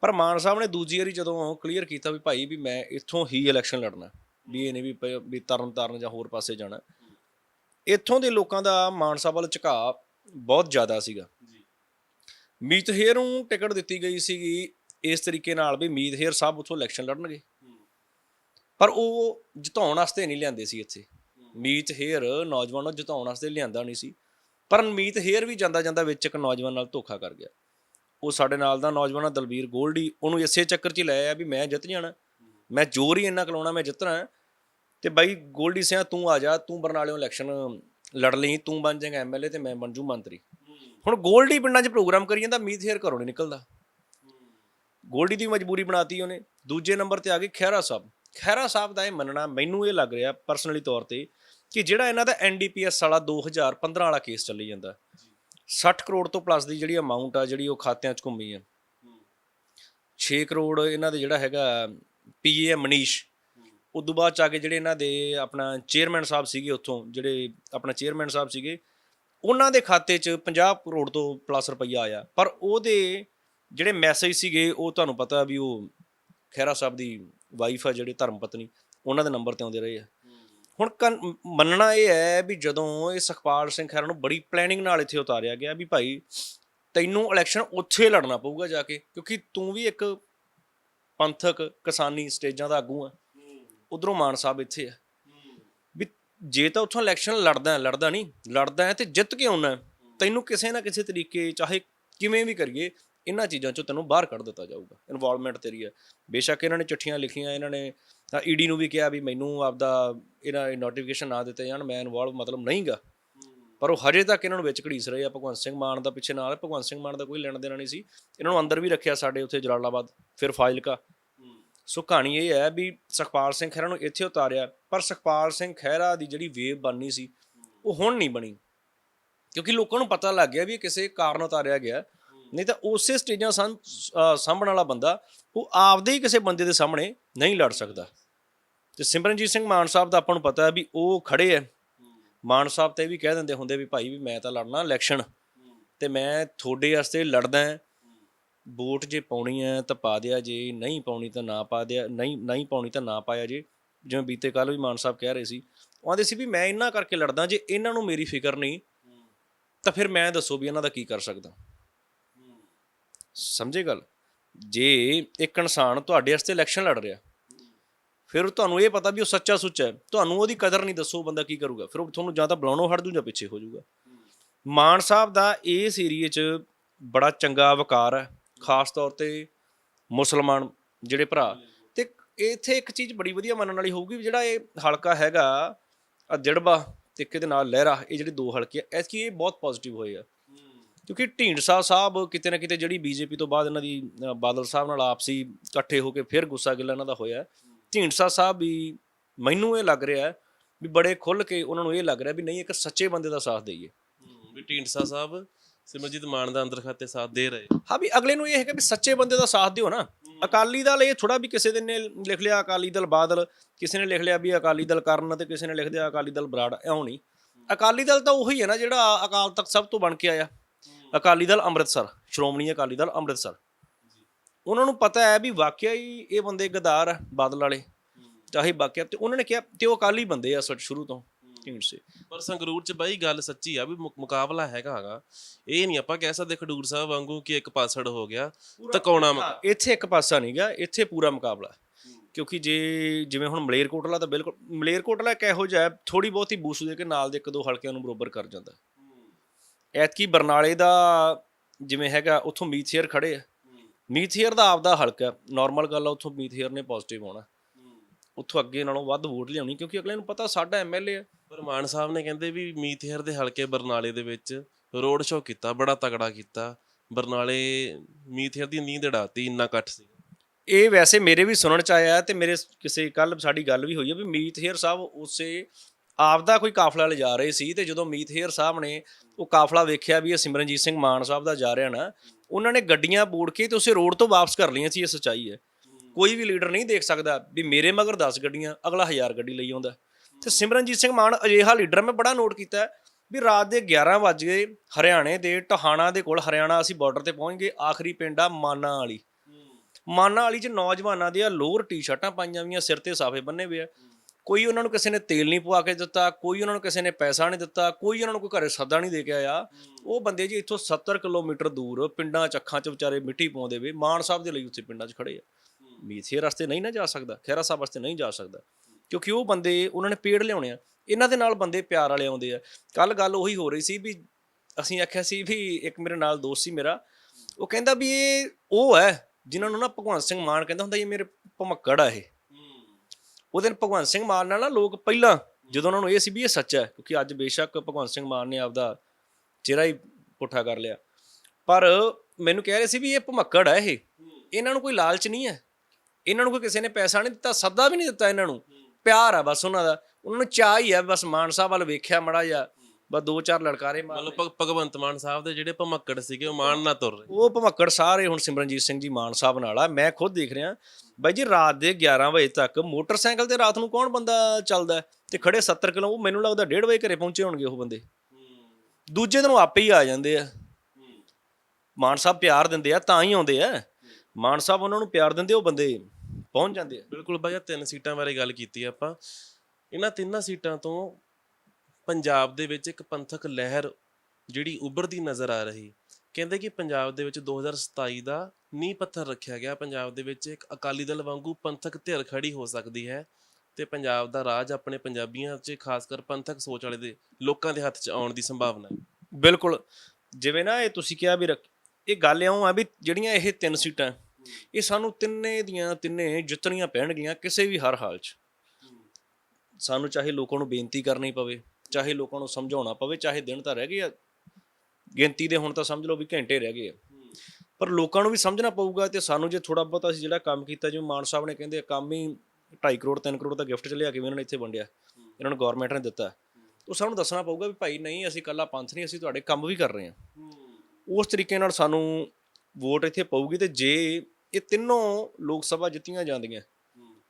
[SPEAKER 1] ਪਰ ਮਾਨ ਸਾਹਿਬ ਨੇ ਦੂਜੀ ਵਾਰੀ ਜਦੋਂ ਕਲੀਅਰ ਕੀਤਾ ਵੀ ਭਾਈ ਵੀ ਮੈਂ ਇੱਥੋਂ ਹੀ ਇਲੈਕਸ਼ਨ ਲੜਨਾ ਵੀ ਇਹ ਨਹੀਂ ਵੀ ਵੀ ਤਰਨ ਤਾਰਨ ਜਾਂ ਹੋਰ ਪਾਸੇ ਜਾਣਾ। ਇੱਥੋਂ ਦੇ ਲੋਕਾਂ ਦਾ ਮਾਨ ਸਾਹਿਬ ਵੱਲ ਝੁਕਾਅ ਬਹੁਤ ਜ਼ਿਆਦਾ ਸੀਗਾ।
[SPEAKER 2] ਜੀ।
[SPEAKER 1] ਮੀਤ ਹੇਰ ਨੂੰ ਟਿਕਟ ਦਿੱਤੀ ਗਈ ਸੀਗੀ ਇਸ ਤਰੀਕੇ ਨਾਲ ਵੀ ਮੀਤ ਹੇਰ ਸਾਹਿਬ ਉੱਥੋਂ ਇਲੈਕਸ਼ਨ ਲੜਨਗੇ। ਪਰ ਉਹ ਜਿਤਾਉਣ ਵਾਸਤੇ ਨਹੀਂ ਲਿਆਂਦੇ ਸੀ ਇੱਥੇ। ਮੀਤ ਹੇਰ ਨੌਜਵਾਨ ਨੂੰ ਜਿਤਾਉਣ ਵਾਸਤੇ ਲਿਆਂਦਾ ਨਹੀਂ ਸੀ। ਪਰ ਮੀਤ ਹੇਰ ਵੀ ਜਾਂਦਾ ਜਾਂਦਾ ਵਿੱਚ ਇੱਕ ਨੌਜਵਾਨ ਨਾਲ ਧੋਖਾ ਕਰ ਗਿਆ। ਉਹ ਸਾਡੇ ਨਾਲ ਦਾ ਨੌਜਵਾਨ ਆ ਦਲਬੀਰ ਗੋਲਡੀ। ਉਹਨੂੰ ਇਸੇ ਚੱਕਰ 'ਚ ਹੀ ਲਾਇਆ ਵੀ ਮੈਂ ਜਿੱਤ ਜਾਣਾ। ਮੈਂ ਜ਼ੋਰ ਹੀ ਇੰਨਾ ਕਲਾਉਣਾ ਮੈਂ ਜਿੱਤਣਾ। ਤੇ ਬਾਈ ਗੋਲਡੀ ਸਿਆ ਤੂੰ ਆ ਜਾ ਤੂੰ ਬਰਨਾਲਿਓਂ ਇਲੈਕਸ਼ਨ ਲੜ ਲਈ ਤੂੰ ਬਣ ਜਾਏਗਾ ਐਮਐਲਏ ਤੇ ਮੈਂ ਬਣ ਜੂ ਮੰਤਰੀ। ਹੁਣ ਗੋਲਡੀ ਪਿੰਡਾਂ 'ਚ ਪ੍ਰੋਗਰਾਮ ਕਰੀ ਜਾਂਦਾ ਮੀਤ ਹੇਰ ਘਰੋਂ ਨਹੀਂ ਨਿਕਲਦਾ। ਗੋਲਡੀ ਦੀ ਮਜਬੂਰੀ ਬਣਾਤੀ ਉਹਨੇ। ਦੂਜੇ ਨੰਬਰ ਤੇ ਆ ਗਏ ਖਹਿਰਾ ਸਾਹਿਬ। ਖਹਿਰਾ ਸਾਹਿਬ ਦਾ ਇਹ ਮੰਨਣਾ ਮੈਨੂੰ ਇਹ ਲੱਗ ਰਿਹਾ ਪਰਸਨਲੀ ਤੌਰ ਤੇ ਕਿ ਜਿਹੜਾ ਇਹਨਾਂ ਦਾ ਐਨਡੀਪੀਐਸ ਵਾਲਾ 2015 ਵਾਲਾ ਕੇਸ ਚੱਲੀ ਜਾਂਦਾ। 60 ਕਰੋੜ ਤੋਂ ਪਲੱਸ ਦੀ ਜਿਹੜੀ ਅਮਾਉਂਟ ਆ, ਜਿਹੜੀ ਉਹ ਖਾਤਿਆਂ 'ਚ ਘੁੰਮੀ ਆ। 6 ਕਰੋੜ ਇਹਨਾਂ ਦੇ ਜਿਹੜਾ ਹੈਗਾ ਪੀਏ ਮਨੀਸ਼, ਉਦੋਂ ਬਾਅਦ ਚ ਆ ਕੇ ਜਿਹੜੇ ਇਹਨਾਂ ਦੇ ਆਪਣਾ ਚੇਅਰਮੈਨ ਸਾਹਿਬ ਸੀਗੇ ਉੱਥੋਂ, ਜਿਹੜੇ ਆਪਣਾ ਚੇਅਰਮੈਨ ਸਾਹਿਬ ਸੀਗੇ, ਉਹਨਾਂ ਦੇ ਖਾਤੇ 'ਚ 50 ਕਰੋੜ ਤੋਂ ਪਲੱਸ ਰੁਪਈਆ ਆਇਆ। ਪਰ ਉਹਦੇ ਜਿਹੜੇ ਮੈਸੇਜ ਸੀਗੇ, ਉਹ ਤੁਹਾਨੂੰ ਪਤਾ ਵੀ ਉਹ ਖਹਿਰਾ ਸਾਹਿਬ ਦੀ ਵਾਈਫ ਆ ਜਿਹੜੇ ਧਰਮ ਪਤਨੀ, ਉਹਨਾਂ ਦੇ ਨੰਬਰ ਤੇ ਆਉਂਦੇ ਰਹੇ ਆ। ਹੁਣ ਮੰਨਣਾ ਇਹ ਹੈ ਵੀ ਜਦੋਂ ਇਹ ਸੁਖਪਾਲ ਸਿੰਘ ਖਹਿਰਾ ਨੂੰ ਬੜੀ ਪਲੈਨਿੰਗ ਨਾਲ ਇੱਥੇ ਉਤਾਰਿਆ ਗਿਆ ਵੀ ਭਾਈ ਤੈਨੂੰ ਇਲੈਕਸ਼ਨ ਉੱਥੇ ਲੜਨਾ ਪਊਗਾ ਜਾ ਕੇ, ਕਿਉਂਕਿ ਤੂੰ ਵੀ ਇੱਕ ਪੰਥਕ ਕਿਸਾਨੀ ਸਟੇਜਾਂ ਦਾ ਆਗੂ ਆ। ਉਧਰੋਂ ਮਾਨ ਸਾਹਿਬ ਇੱਥੇ ਆ। ਵੀ ਜੇ ਤਾਂ ਉੱਥੋਂ ਇਲੈਕਸ਼ਨ ਲੜਦਾ ਲੜਦਾ ਨਹੀਂ, ਲੜਦਾ ਹੈ ਤੇ ਜਿੱਤ ਕੇ ਆਉਣਾ ਤੈਨੂੰ ਕਿਸੇ ਨਾ ਕਿਸੇ ਤਰੀਕੇ, ਚਾਹੇ ਕਿਵੇਂ ਵੀ ਕਰੀਏ ਇਹਨਾਂ ਚੀਜ਼ਾਂ ਚੋਂ ਤੈਨੂੰ ਬਾਹਰ ਕੱਢ ਦਿੱਤਾ ਜਾਊਗਾ। ਇਨਵੋਲਵਮੈਂਟ ਤੇਰੀ ਹੈ। ਬੇਸ਼ੱਕ ਇਹਨਾਂ ਨੇ ਚਿੱਠੀਆਂ ਲਿਖੀਆਂ, ਇਹਨਾਂ ਨੇ ਈਡੀ ਨੂੰ ਵੀ ਕਿਹਾ ਵੀ ਮੈਨੂੰ ਆਪਦਾ ਇਹਨਾਂ ਨੋਟੀਫਿਕੇਸ਼ਨ ਨਾ ਦਿੱਤੇ ਜਾਣ, ਮੈਂ ਇਨਵੋਲਵ ਮਤਲਬ ਨਹੀਂਗਾ। ਪਰ ਉਹ ਹਜੇ ਤੱਕ ਇਹਨਾਂ ਨੂੰ ਵਿੱਚ ਘੜੀਸ ਰਹੇ ਆ, ਭਗਵੰਤ ਸਿੰਘ ਮਾਨ ਦਾ ਪਿੱਛੇ ਨਾਲ, ਭਗਵੰਤ ਸਿੰਘ ਮਾਨ ਦਾ ਕੋਈ ਲੈਣ ਦੇਣਾ ਨਹੀਂ ਸੀ। ਇਹਨਾਂ ਨੂੰ ਅੰਦਰ ਵੀ ਰੱਖਿਆ ਸਾਡੇ ਉੱਥੇ ਜਲਾਲਾਬਾਦ, ਫਿਰ ਫਾਜ਼ਿਲਕਾ। ਸੋ ਕਹਾਣੀ ਇਹ ਹੈ ਵੀ ਸੁਖਪਾਲ ਸਿੰਘ ਖਹਿਰਾ ਨੂੰ ਇੱਥੇ ਉਤਾਰਿਆ, ਪਰ ਸੁਖਪਾਲ ਸਿੰਘ ਖਹਿਰਾ ਦੀ ਜਿਹੜੀ ਵੇਵ ਬਣਨੀ ਸੀ, ਉਹ ਹੁਣ ਨਹੀਂ ਬਣੀ। ਕਿਉਂਕਿ ਲੋਕਾਂ ਨੂੰ ਪਤਾ ਲੱਗ ਗਿਆ ਵੀ ਇਹ ਕਿਸੇ ਕਾਰਨ ਉਤਾਰਿਆ ਗਿਆ। ਨਹੀਂ ਤਾਂ ਉਸੇ ਸਟੇਜਾਂ ਸਾਂ- ਸਾਂਭਣ ਵਾਲਾ ਬੰਦਾ, ਉਹ ਆਪਦੇ ਹੀ ਕਿਸੇ ਬੰਦੇ ਦੇ ਸਾਹਮਣੇ ਨਹੀਂ ਲੜ ਸਕਦਾ। ਤੇ ਸਿਮਰਨਜੀਤ ਸਿੰਘ ਮਾਨ ਸਾਹਿਬ ਦਾ ਆਪਾਂ ਨੂੰ ਪਤਾ ਹੈ ਵੀ ਉਹ ਖੜੇ ਹੈ ਮਾਨ ਸਾਹਿਬ ਤੇ ਵੀ ਕਹਿ ਦਿੰਦੇ ਹੁੰਦੇ ਵੀ ਭਾਈ ਵੀ ਮੈਂ ਤਾਂ ਲੜਨਾ ਇਲੈਕਸ਼ਨ, ਤੇ ਮੈਂ ਤੁਹਾਡੇ ਵਾਸਤੇ ਲੜਦਾ ਵੋਟ ਜੇ ਪਾਉਣੀ ਹੈ ਤਾਂ ਪਾ ਦਿਆ ਜੇ, ਨਹੀਂ ਪਾਉਣੀ ਤਾਂ ਨਾ ਪਾ ਦਿਆ, ਨਹੀਂ ਨਹੀਂ ਪਾਉਣੀ ਤਾਂ ਨਾ ਪਾਇਆ ਜੇ। ਜਿਵੇਂ ਬੀਤੇ ਕੱਲ ਵੀ ਮਾਨ ਸਾਹਿਬ ਕਹਿ ਰਹੇ ਸੀ। ਉਹ ਆਂਦੇ ਸੀ ਵੀ ਮੈਂ ਇਹਨਾਂ ਕਰਕੇ ਲੜਦਾ, ਜੇ ਇਹਨਾਂ ਨੂੰ ਮੇਰੀ ਫਿਕਰ ਨਹੀਂ, ਤਾਂ ਫਿਰ ਮੈਂ ਦੱਸੋ ਵੀ ਇਹਨਾਂ ਦਾ ਕੀ ਕਰ ਸਕਦਾ। ਸਮਝੇ ਗੱਲ? ਜੇ ਇੱਕ ਇਨਸਾਨ ਤੁਹਾਡੇ ਵਾਸਤੇ ਇਲੈਕਸ਼ਨ ਲੜ ਰਿਹਾ, ਫਿਰ ਤੁਹਾਨੂੰ ਇਹ ਪਤਾ ਵੀ ਉਹ ਸੱਚਾ ਸੁੱਚਾ ਹੈ। ਤੁਹਾਨੂੰ ਉਹਦੀ ਕਦਰ ਨਹੀਂ ਦੱਸੋ ਬੰਦਾ ਕੀ ਕਰੂਗਾ। ਫਿਰ ਉਹ ਤੁਹਾਨੂੰ ਜਾਂ ਤਾਂ ਬੁਲਾਉਣੋਂ ਹਟ ਦੂ ਜਾਂ ਪਿੱਛੇ ਹੋ ਜਾਊਗਾ ਮਾਨ ਸਾਹਿਬ ਦਾ ਇਸ ਏਰੀਏ 'ਚ ਬੜਾ ਚੰਗਾ ਵਕਾਰ ਹੈ, ਖਾਸ ਤੌਰ ਤੇ ਮੁਸਲਮਾਨ ਜਿਹੜੇ ਭਰਾ। ਤੇ ਇੱਥੇ ਇੱਕ ਚੀਜ਼ ਬੜੀ ਵਧੀਆ ਮੰਨਣ ਵਾਲੀ ਹੋਊਗੀ ਵੀ ਜਿਹੜਾ ਇਹ ਹਲਕਾ ਹੈਗਾ ਅਜੜਬਾ ਜੜਬਾ, ਤੇ ਇੱਕ ਦੇ ਨਾਲ ਲਹਿਰਾ, ਇਹ ਜਿਹੜੇ ਦੋ ਹਲਕੇ ਆ, ਐਤਕੀ ਇਹ ਬਹੁਤ ਪੋਜ਼ਿਟਿਵ ਹੋਏ ਆ। ਕਿਉਂਕਿ ਢੀਂਡਸਾ ਸਾਹਿਬ ਕਿਤੇ ਨਾ ਕਿਤੇ ਜਿਹੜੀ ਬੀਜੇਪੀ ਤੋਂ ਬਾਅਦ ਇਹਨਾਂ ਦੀ ਅ, ਬਾਦਲ ਸਾਹਿਬ ਨਾਲ ਆਪਸੀ ਇਕੱਠੇ ਹੋ ਕੇ ਫਿਰ ਗੁੱਸਾ ਗਿੱਲਾ ਇਹਨਾਂ ਦਾ ਹੋਇਆ ਢੀਂਡਸਾ ਸਾਹਿਬ ਵੀ ਮੈਨੂੰ ਇਹ ਲੱਗ ਰਿਹਾ ਵੀ ਬੜੇ ਖੁੱਲ ਕੇ ਉਹਨਾਂ ਨੂੰ ਇਹ ਲੱਗ ਰਿਹਾ ਵੀ ਨਹੀਂ ਇੱਕ ਸੱਚੇ ਬੰਦੇ ਦਾ ਸਾਥ ਦਈਏ।
[SPEAKER 2] ਵੀ ਢੀਂਡਸਾ ਸਾਹਿਬ ਸਿਮਰਜੀਤ ਮਾਨ ਦਾ ਅੰਦਰ ਖਾਤੇ ਸਾਥ ਦੇ ਰਹੇ।
[SPEAKER 1] ਹਾਂ ਵੀ ਅਗਲੇ ਨੂੰ ਇਹ ਹੈ ਕਿ ਵੀ ਸੱਚੇ ਬੰਦੇ ਦਾ ਸਾਥ ਦਿਓ ਨਾ। ਅਕਾਲੀ ਦਲ ਇਹ ਥੋੜਾ ਵੀ ਕਿਸੇ ਦੇ ਨੇ ਲਿਖ ਲਿਆ ਅਕਾਲੀ ਦਲ ਬਾਦਲ ਕਿਸੇ ਨੇ ਲਿਖ ਲਿਆ ਵੀ ਅਕਾਲੀ ਦਲ ਕਰਨ ਤੇ ਕਿਸੇ ਨੇ ਲਿਖ ਦਿਆ ਅਕਾਲੀ ਦਲ ਬਰਾੜ ਇਉਂ ਨਹੀਂ। ਅਕਾਲੀ ਦਲ ਤਾਂ ਉਹੀ ਹੈ ਨਾ ਜਿਹੜਾ ਅਕਾਲ ਤਖਤ ਸਭ ਤੋਂ ਬਣ ਕੇ ਆਇਆ। ਅਕਾਲੀ ਦਲ ਅੰਮ੍ਰਿਤਸਰ ਸ਼੍ਰੋਮਣੀ ਅਕਾਲੀ ਦਲ ਅੰਮ੍ਰਿਤਸਰ। ਉਹਨਾਂ ਨੂੰ ਪਤਾ ਹੈ ਵੀ ਵਾਕਿਆ ਹੀ ਇਹ ਬੰਦੇ ਗਦਾਰ ਆ ਬਾਦਲ ਵਾਲੇ। ਚਾਹੇ ਬਾਕਿਆ ਤੇ ਉਹਨਾਂ ਨੇ ਕਿਹਾ ਤੇ ਉਹ ਅਕਾਲੀ ਬੰਦੇ ਆ ਅਸਲ 'ਚ ਸ਼ੁਰੂ ਤੋਂ ਢੀਂਡਸੇ
[SPEAKER 2] ਪਰ ਸੰਗਰੂਰ ਚ ਬਾਈ ਗੱਲ ਸੱਚੀ ਆ ਵੀ ਮੁ- ਮੁਕਾਬਲਾ ਹੈਗਾ ਹੈਗਾ ਇਹ ਨਹੀਂ ਆਪਾਂ ਕਹਿ ਸਕਦੇ ਖਡੂਰ ਸਾਹਿਬ ਵਾਂਗੂ ਕਿ ਇੱਕ ਪਾਸੜ ਹੋ ਗਿਆ ਤਕਾਉਣਾ ਮੁਕਾ-
[SPEAKER 1] ਹਾਂ, ਇੱਥੇ ਇੱਕ ਪਾਸਾ ਨਹੀਂਗਾ ਇੱਥੇ ਪੂਰਾ ਮੁਕਾਬਲਾ। ਕਿਉਂਕਿ ਜੇ ਜਿਵੇਂ ਹੁਣ ਮਲੇਰਕੋਟਲਾ ਤਾਂ ਬਿਲਕੁਲ ਮਲੇਰਕੋਟਲਾ ਇੱਕ ਇਹੋ ਜਿਹਾ ਥੋੜੀ ਬਹੁਤੀ ਬੂਸੂ ਦੇ ਕੇ ਨਾਲ ਦੇ ਇੱਕ ਦੋ ਹਲਕਿਆਂ ਨੂੰ ਬਰੋਬਰ ਕਰ ਜਾਂਦਾ। ਐਤਕੀ ਬਰਨਾਲੇ ਦਾ ਜਿਵੇਂ ਹੈਗਾ ਉੱਥੋਂ ਮੀਥੇਅਰ ਖੜੇ ਆ। ਮੀਥੇਅਰ ਦਾ ਆਪਦਾ ਹਲਕਾ ਨਾਰਮਲ ਗੱਲ ਆ ਉੱਥੋਂ ਮੀਥੇਅਰ ਨੇ ਪੋਜ਼ਿਟਿਵ ਆਉਣਾ। ਉੱਥੋਂ ਅੱਗੇ ਨਾਲੋਂ ਵੱਧ ਵੋਟ ਲਿਆਉਣੀ ਕਿਉਂਕਿ ਅਗਲੇ ਨੂੰ ਪਤਾ ਸਾਡਾ ਐਮਐਲਏ ਆ।
[SPEAKER 2] ਪਰ ਮਾਨ ਸਾਹਿਬ ਨੇ ਕਹਿੰਦੇ ਵੀ ਮੀਥੇਰ ਦੇ ਹਲਕੇ ਬਰਨਾਲੇ ਦੇ ਵਿੱਚ ਰੋਡ ਸ਼ੋਅ ਕੀਤਾ ਬੜਾ ਤਗੜਾ ਕੀਤਾ। ਬਰਨਾਲੇ ਮੀਥੇਰ ਦੀ ਨੀਂਦ ਉਡਾਤੀ ਇੰਨਾ ਇਕੱਠ ਸੀ।
[SPEAKER 1] ਇਹ ਵੈਸੇ ਮੇਰੇ ਵੀ ਸੁਣਨ ਚ ਆਇਆ ਤੇ ਮੇਰੇ ਕਿਸੇ ਕੱਲ ਸਾਡੀ ਗੱਲ ਵੀ ਹੋਈ ਹੈ ਵੀ ਮੀਤ ਹੇਰ ਸਾਹਿਬ ਉਸੇ ਆਪਦਾ ਕੋਈ ਕਾਫਲਾ ਲਿਜਾ ਰਹੇ ਸੀ ਤੇ ਜਦੋਂ ਮੀਤ ਹੇਰ ਸਾਹਿਬ ਨੇ ਉਹ ਕਾਫਲਾ ਵੇਖਿਆ ਵੀ ਇਹ ਸਿਮਰਨਜੀਤ ਸਿੰਘ ਮਾਨ ਸਾਹਿਬ ਦਾ ਜਾ ਰਿਹਾ ਨਾ, ਉਹਨਾਂ ਨੇ ਗੱਡੀਆਂ ਬੋੜ ਕੇ ਤੇ ਉਸੇ ਰੋਡ ਤੋਂ ਵਾਪਸ ਕਰ ਲਈਆਂ ਸੀ, ਇਹ ਸੱਚਾਈ ਹੈ। ਕੋਈ ਵੀ ਲੀਡਰ ਨਹੀਂ ਦੇਖ ਸਕਦਾ ਵੀ ਮੇਰੇ ਮਗਰ 10 ਗੱਡੀਆਂ, ਅਗਲਾ 1000 ਗੱਡੀ ਲਈ ਆਉਂਦਾ। ਤੇ ਸਿਮਰਨਜੀਤ ਸਿੰਘ ਮਾਨ ਅਜਿਹਾ ਲੀਡਰ ਮੈਂ ਬੜਾ ਨੋਟ ਕੀਤਾ ਵੀ ਰਾਤ ਦੇ 11 ਵਜ ਗਏ ਹਰਿਆਣੇ ਦੇ, ਟਹਾਣਾ ਦੇ ਕੋਲ ਹਰਿਆਣਾ ਅਸੀਂ ਬਾਰਡਰ ਤੇ ਪਹੁੰਚ ਗਏ, ਆਖਰੀ ਪਿੰਡ ਆ ਮਾਨਾ ਵਾਲੀ। ਮਾਨਾ ਵਾਲੀ ਚ ਨੌਜਵਾਨਾਂ ਦੀਆਂ ਲੋਅਰ ਟੀ-ਸ਼ਰਟਾਂ ਪਾਈਆਂ ਵੀਆਂ ਸਿਰ ਤੇ ਸਾਫੇ ਬੰਨੇ ਹੋਏ ਆ। ਕੋਈ ਉਹਨਾਂ ਨੂੰ ਕਿਸੇ ਨੇ ਤੇਲ ਨਹੀਂ ਪਵਾ ਕੇ ਦਿੱਤਾ ਕੋਈ ਉਹਨਾਂ ਨੂੰ ਕਿਸੇ ਨੇ ਪੈਸਾ ਨਹੀਂ ਦਿੱਤਾ ਕੋਈ ਉਹਨਾਂ ਨੂੰ ਕੋਈ ਘਰੇ ਸੱਦਾ ਨਹੀਂ ਦੇ ਕੇ ਆਇਆ। ਉਹ ਬੰਦੇ ਜੀ ਇੱਥੋਂ 70 ਕਿਲੋਮੀਟਰ ਦੂਰ ਪਿੰਡਾਂ ਚ ਅੱਖਾਂ ਚ ਵਿਚਾਰੇ ਮਿੱਟੀ ਪਾਉਂਦੇ ਵੇ ਮਾਨ ਸਾਹਿਬ ਦੇ ਲਈ ਉੱਥੇ ਪਿੰਡਾਂ 'ਚ ਖੜੇ ਆ। ਇਸੇ ਰਸਤੇ ਨਹੀਂ ਨਾ ਜਾ ਸਕਦਾ ਖੈਰਾ ਸਾਹਿਬ ਵਾਸਤੇ ਨਹੀਂ ਜਾ ਸਕਦਾ। ਕਿਉਂਕਿ ਉਹ ਬੰਦੇ ਉਹਨਾਂ ਨੇ ਪੇੜ ਲਿਆਉਣੇ ਆ। ਇਹਨਾਂ ਦੇ ਨਾਲ ਬੰਦੇ ਪਿਆਰ ਵਾਲੇ ਆਉਂਦੇ ਆ। ਕੱਲ ਗੱਲ ਉਹੀ ਹੋ ਰਹੀ ਸੀ ਵੀ ਅਸੀਂ ਆਖਿਆ ਸੀ ਵੀ ਇੱਕ ਮੇਰੇ ਨਾਲ ਦੋਸਤ ਸੀ ਮੇਰਾ ਉਹ ਕਹਿੰਦਾ ਵੀ ਇਹ ਉਹ ਹੈ ਜਿਨ੍ਹਾਂ ਨੂੰ ਨਾ ਭਗਵੰਤ ਸਿੰਘ ਮਾਨ ਕਹਿੰਦਾ ਹੁੰਦਾ ਇਹ ਮੇਰੇ ਭਮੱਕੜ ਆ ਇਹ। ਉਹਦੇ ਨਾਲ ਭਗਵੰਤ ਸਿੰਘ ਮਾਨ ਨਾਲ ਨਾ ਲੋਕ ਪਹਿਲਾਂ ਜਦੋਂ ਉਹਨਾਂ ਨੂੰ ਇਹ ਸੀ ਵੀ ਇਹ ਸੱਚ ਹੈ ਕਿਉਂਕਿ ਅੱਜ ਬੇਸ਼ੱਕ ਭਗਵੰਤ ਸਿੰਘ ਮਾਨ ਨੇ ਆਪਦਾ ਚਿਹਰਾ ਹੀ ਪੁੱਠਾ ਕਰ ਲਿਆ। ਪਰ ਮੈਨੂੰ ਕਹਿ ਰਹੇ ਸੀ ਵੀ ਇਹ ਭਮੱਕੜ ਹੈ ਇਹ। ਇਹਨਾਂ ਨੂੰ ਕੋਈ ਲਾਲਚ ਨਹੀਂ ਹੈ। ਇਹਨਾਂ ਨੂੰ ਕੋਈ ਕਿਸੇ ਨੇ ਪੈਸਾ ਨਹੀਂ ਦਿੱਤਾ ਸੱਦਾ ਵੀ ਨਹੀਂ ਦਿੱਤਾ ਇਹਨਾਂ ਨੂੰ। ਪਿਆਰ ਆ ਬਸ ਉਹਨਾਂ ਦਾ। ਉਹਨਾਂ ਨੂੰ ਚਾਹ ਹੀ ਹੈ ਬਸ ਮਾਨ ਸਾਹਿਬ ਵੱਲ ਵੇਖਿਆ ਮੜਾ ਜਾ ਬਸ ਦੋ ਚਾਰ ਲੜਕਾਰੇ ਮਾਰ
[SPEAKER 2] ਮਤਲਬ ਭਗ- ਭਗਵੰਤ ਮਾਨ ਸਾਹਿਬ ਦੇ ਜਿਹੜੇ ਭਮੱਕੜ ਸੀਗੇ ਉਹ ਮਾਨ ਨਾ ਤੁਰ ਰਹੇ।
[SPEAKER 1] ਉਹ ਭਮੱਕੜ ਸਾਰੇ ਹੁਣ ਸਿਮਰਨਜੀਤ ਸਿੰਘ ਜੀ ਮਾਨ ਸਾਹਿਬ ਨਾਲ ਆ। ਮੈਂ ਖੁਦ ਦੇਖ ਰਿਹਾ ਬਾਈ ਜੀ ਰਾਤ ਦੇ 11 ਵਜੇ ਤੱਕ ਮੋਟਰਸਾਈਕਲ ਤੇ ਰਾਤ ਨੂੰ ਕੌਣ ਬੰਦਾ ਚੱਲਦਾ ਹੈ? ਤੇ ਖੜੇ 70 ਕਿਲੋ ਉਹ ਮੈਨੂੰ ਲੱਗਦਾ 1:30 ਵਜੇ ਘਰੇ ਪਹੁੰਚੇ ਹੋਣਗੇ ਉਹ ਬੰਦੇ। ਦੂਜੇ ਦਿਨ ਉਹ ਆਪੇ ਹੀ ਆ ਜਾਂਦੇ ਆ। ਮਾਨ ਸਾਹਿਬ ਪਿਆਰ ਦਿੰਦੇ ਆ ਤਾਂ ਹੀ ਆਉਂਦੇ ਆ। ਮਾਨ ਸਾਹਿਬ ਉਹਨਾਂ ਨੂੰ ਪਿਆਰ ਦਿੰਦੇ ਉਹ ਬੰਦੇ ਪਹੁੰਚ ਜਾਂਦੇ ਆ।
[SPEAKER 2] ਬਿਲਕੁਲ ਬਾਈ ਆਹ ਤਿੰਨ ਸੀਟਾਂ ਬਾਰੇ ਗੱਲ ਕੀਤੀ ਆਪਾਂ। ਇਹਨਾਂ ਤਿੰਨਾਂ ਸੀਟਾਂ ਤੋਂ ਪੰਜਾਬ ਦੇ ਵਿੱਚ ਇੱਕ ਪੰਥਕ ਲਹਿਰ ਜਿਹੜੀ ਉੱਭਰਦੀ ਨਜ਼ਰ ਆ ਰਹੀ। ਕਹਿੰਦੇ ਕਿ ਪੰਜਾਬ ਦੇ ਵਿੱਚ 2027 ਦਾ ਨੀਂਹ ਪੱਥਰ ਰੱਖਿਆ ਗਿਆ। ਪੰਜਾਬ ਦੇ ਵਿੱਚ ਇੱਕ ਅਕਾਲੀ ਦਲ ਵਾਂਗੂ ਪੰਥਕ ਧਿਰ ਖੜੀ ਹੋ ਸਕਦੀ ਹੈ ਤੇ ਪੰਜਾਬ ਦਾ ਰਾਜ ਆਪਣੇ ਪੰਜਾਬੀਆਂ 'ਚ ਖਾਸ ਕਰ ਪੰਥਕ ਸੋਚ ਵਾਲੇ ਦੇ ਲੋਕਾਂ ਦੇ ਹੱਥ 'ਚ ਆਉਣ ਦੀ ਸੰਭਾਵਨਾ ਹੈ।
[SPEAKER 1] ਬਿਲਕੁਲ। ਜਿਵੇਂ ਨਾ ਇਹ ਤੁਸੀਂ ਕਿਹਾ ਵੀ ਰੱਖ- ਇਹ ਗੱਲ ਇਉਂ ਆ ਵੀ ਜਿਹੜੀਆਂ ਇਹ ਤਿੰਨ ਸੀਟਾਂ ਇਹ ਸਾਨੂੰ ਤਿੰਨੇ ਦੀਆਂ ਤਿੰਨੇ ਜਿੱਤਣੀਆਂ ਪੈਣਗੀਆਂ ਕਿਸੇ ਵੀ ਹਰ ਹਾਲ 'ਚ। ਸਾਨੂੰ ਚਾਹੇ ਲੋਕਾਂ ਨੂੰ ਬੇਨਤੀ ਕਰਨੀ ਪਵੇ ਚਾਹੇ ਲੋਕਾਂ ਨੂੰ ਸਮਝਾਉਣਾ ਪਵੇ, ਚਾਹੇ ਦਿਨ ਤਾਂ ਰਹਿ ਗਏ ਆ। ਗਿਣਤੀ ਦੇ ਹੁਣ ਤਾਂ ਸਮਝ ਲਓ ਵੀ ਘੰਟੇ ਰਹਿ ਗਏ ਆ। ਪਰ ਲੋਕਾਂ ਨੂੰ ਵੀ ਸਮਝਣਾ ਪਊਗਾ ਤੇ ਸਾਨੂੰ ਜੇ ਥੋੜਾ ਬਹੁਤ ਅਸੀਂ ਜਿਹੜਾ ਕੰਮ ਕੀਤਾ, ਜਿਵੇਂ ਮਾਨ ਸਾਹਿਬ ਨੇ ਕਹਿੰਦੇ ਕੰਮ ਹੀ 2.5 ਕਰੋੜ 3 ਕਰੋੜ ਦਾ ਗਿਫਟ ਚ ਲਿਆ ਕੇ ਵੀ ਇਹਨਾਂ ਨੇ ਇੱਥੇ ਵੰਡਿਆ, ਇਹਨਾਂ ਨੂੰ ਗਵਰਨਮੈਂਟ ਨੇ ਦਿੱਤਾ। ਉਹ ਸਾਨੂੰ ਦੱਸਣਾ ਪਊਗਾ ਵੀ ਭਾਈ ਨਹੀਂ, ਅਸੀਂ ਕੱਲਾ ਪੰਥ ਨਹੀਂ, ਅਸੀਂ ਤੁਹਾਡੇ ਕੰਮ ਵੀ ਕਰ ਰਹੇ ਹਾਂ। ਉਸ ਤਰੀਕੇ ਨਾਲ ਸਾਨੂੰ ਵੋਟ ਇੱਥੇ ਪਊਗੀ ਤੇ ਜੇ ਇਹ ਤਿੰਨੋਂ ਲੋਕ ਸਭਾ ਜਿੱਤੀਆਂ ਜਾਂਦੀਆਂ,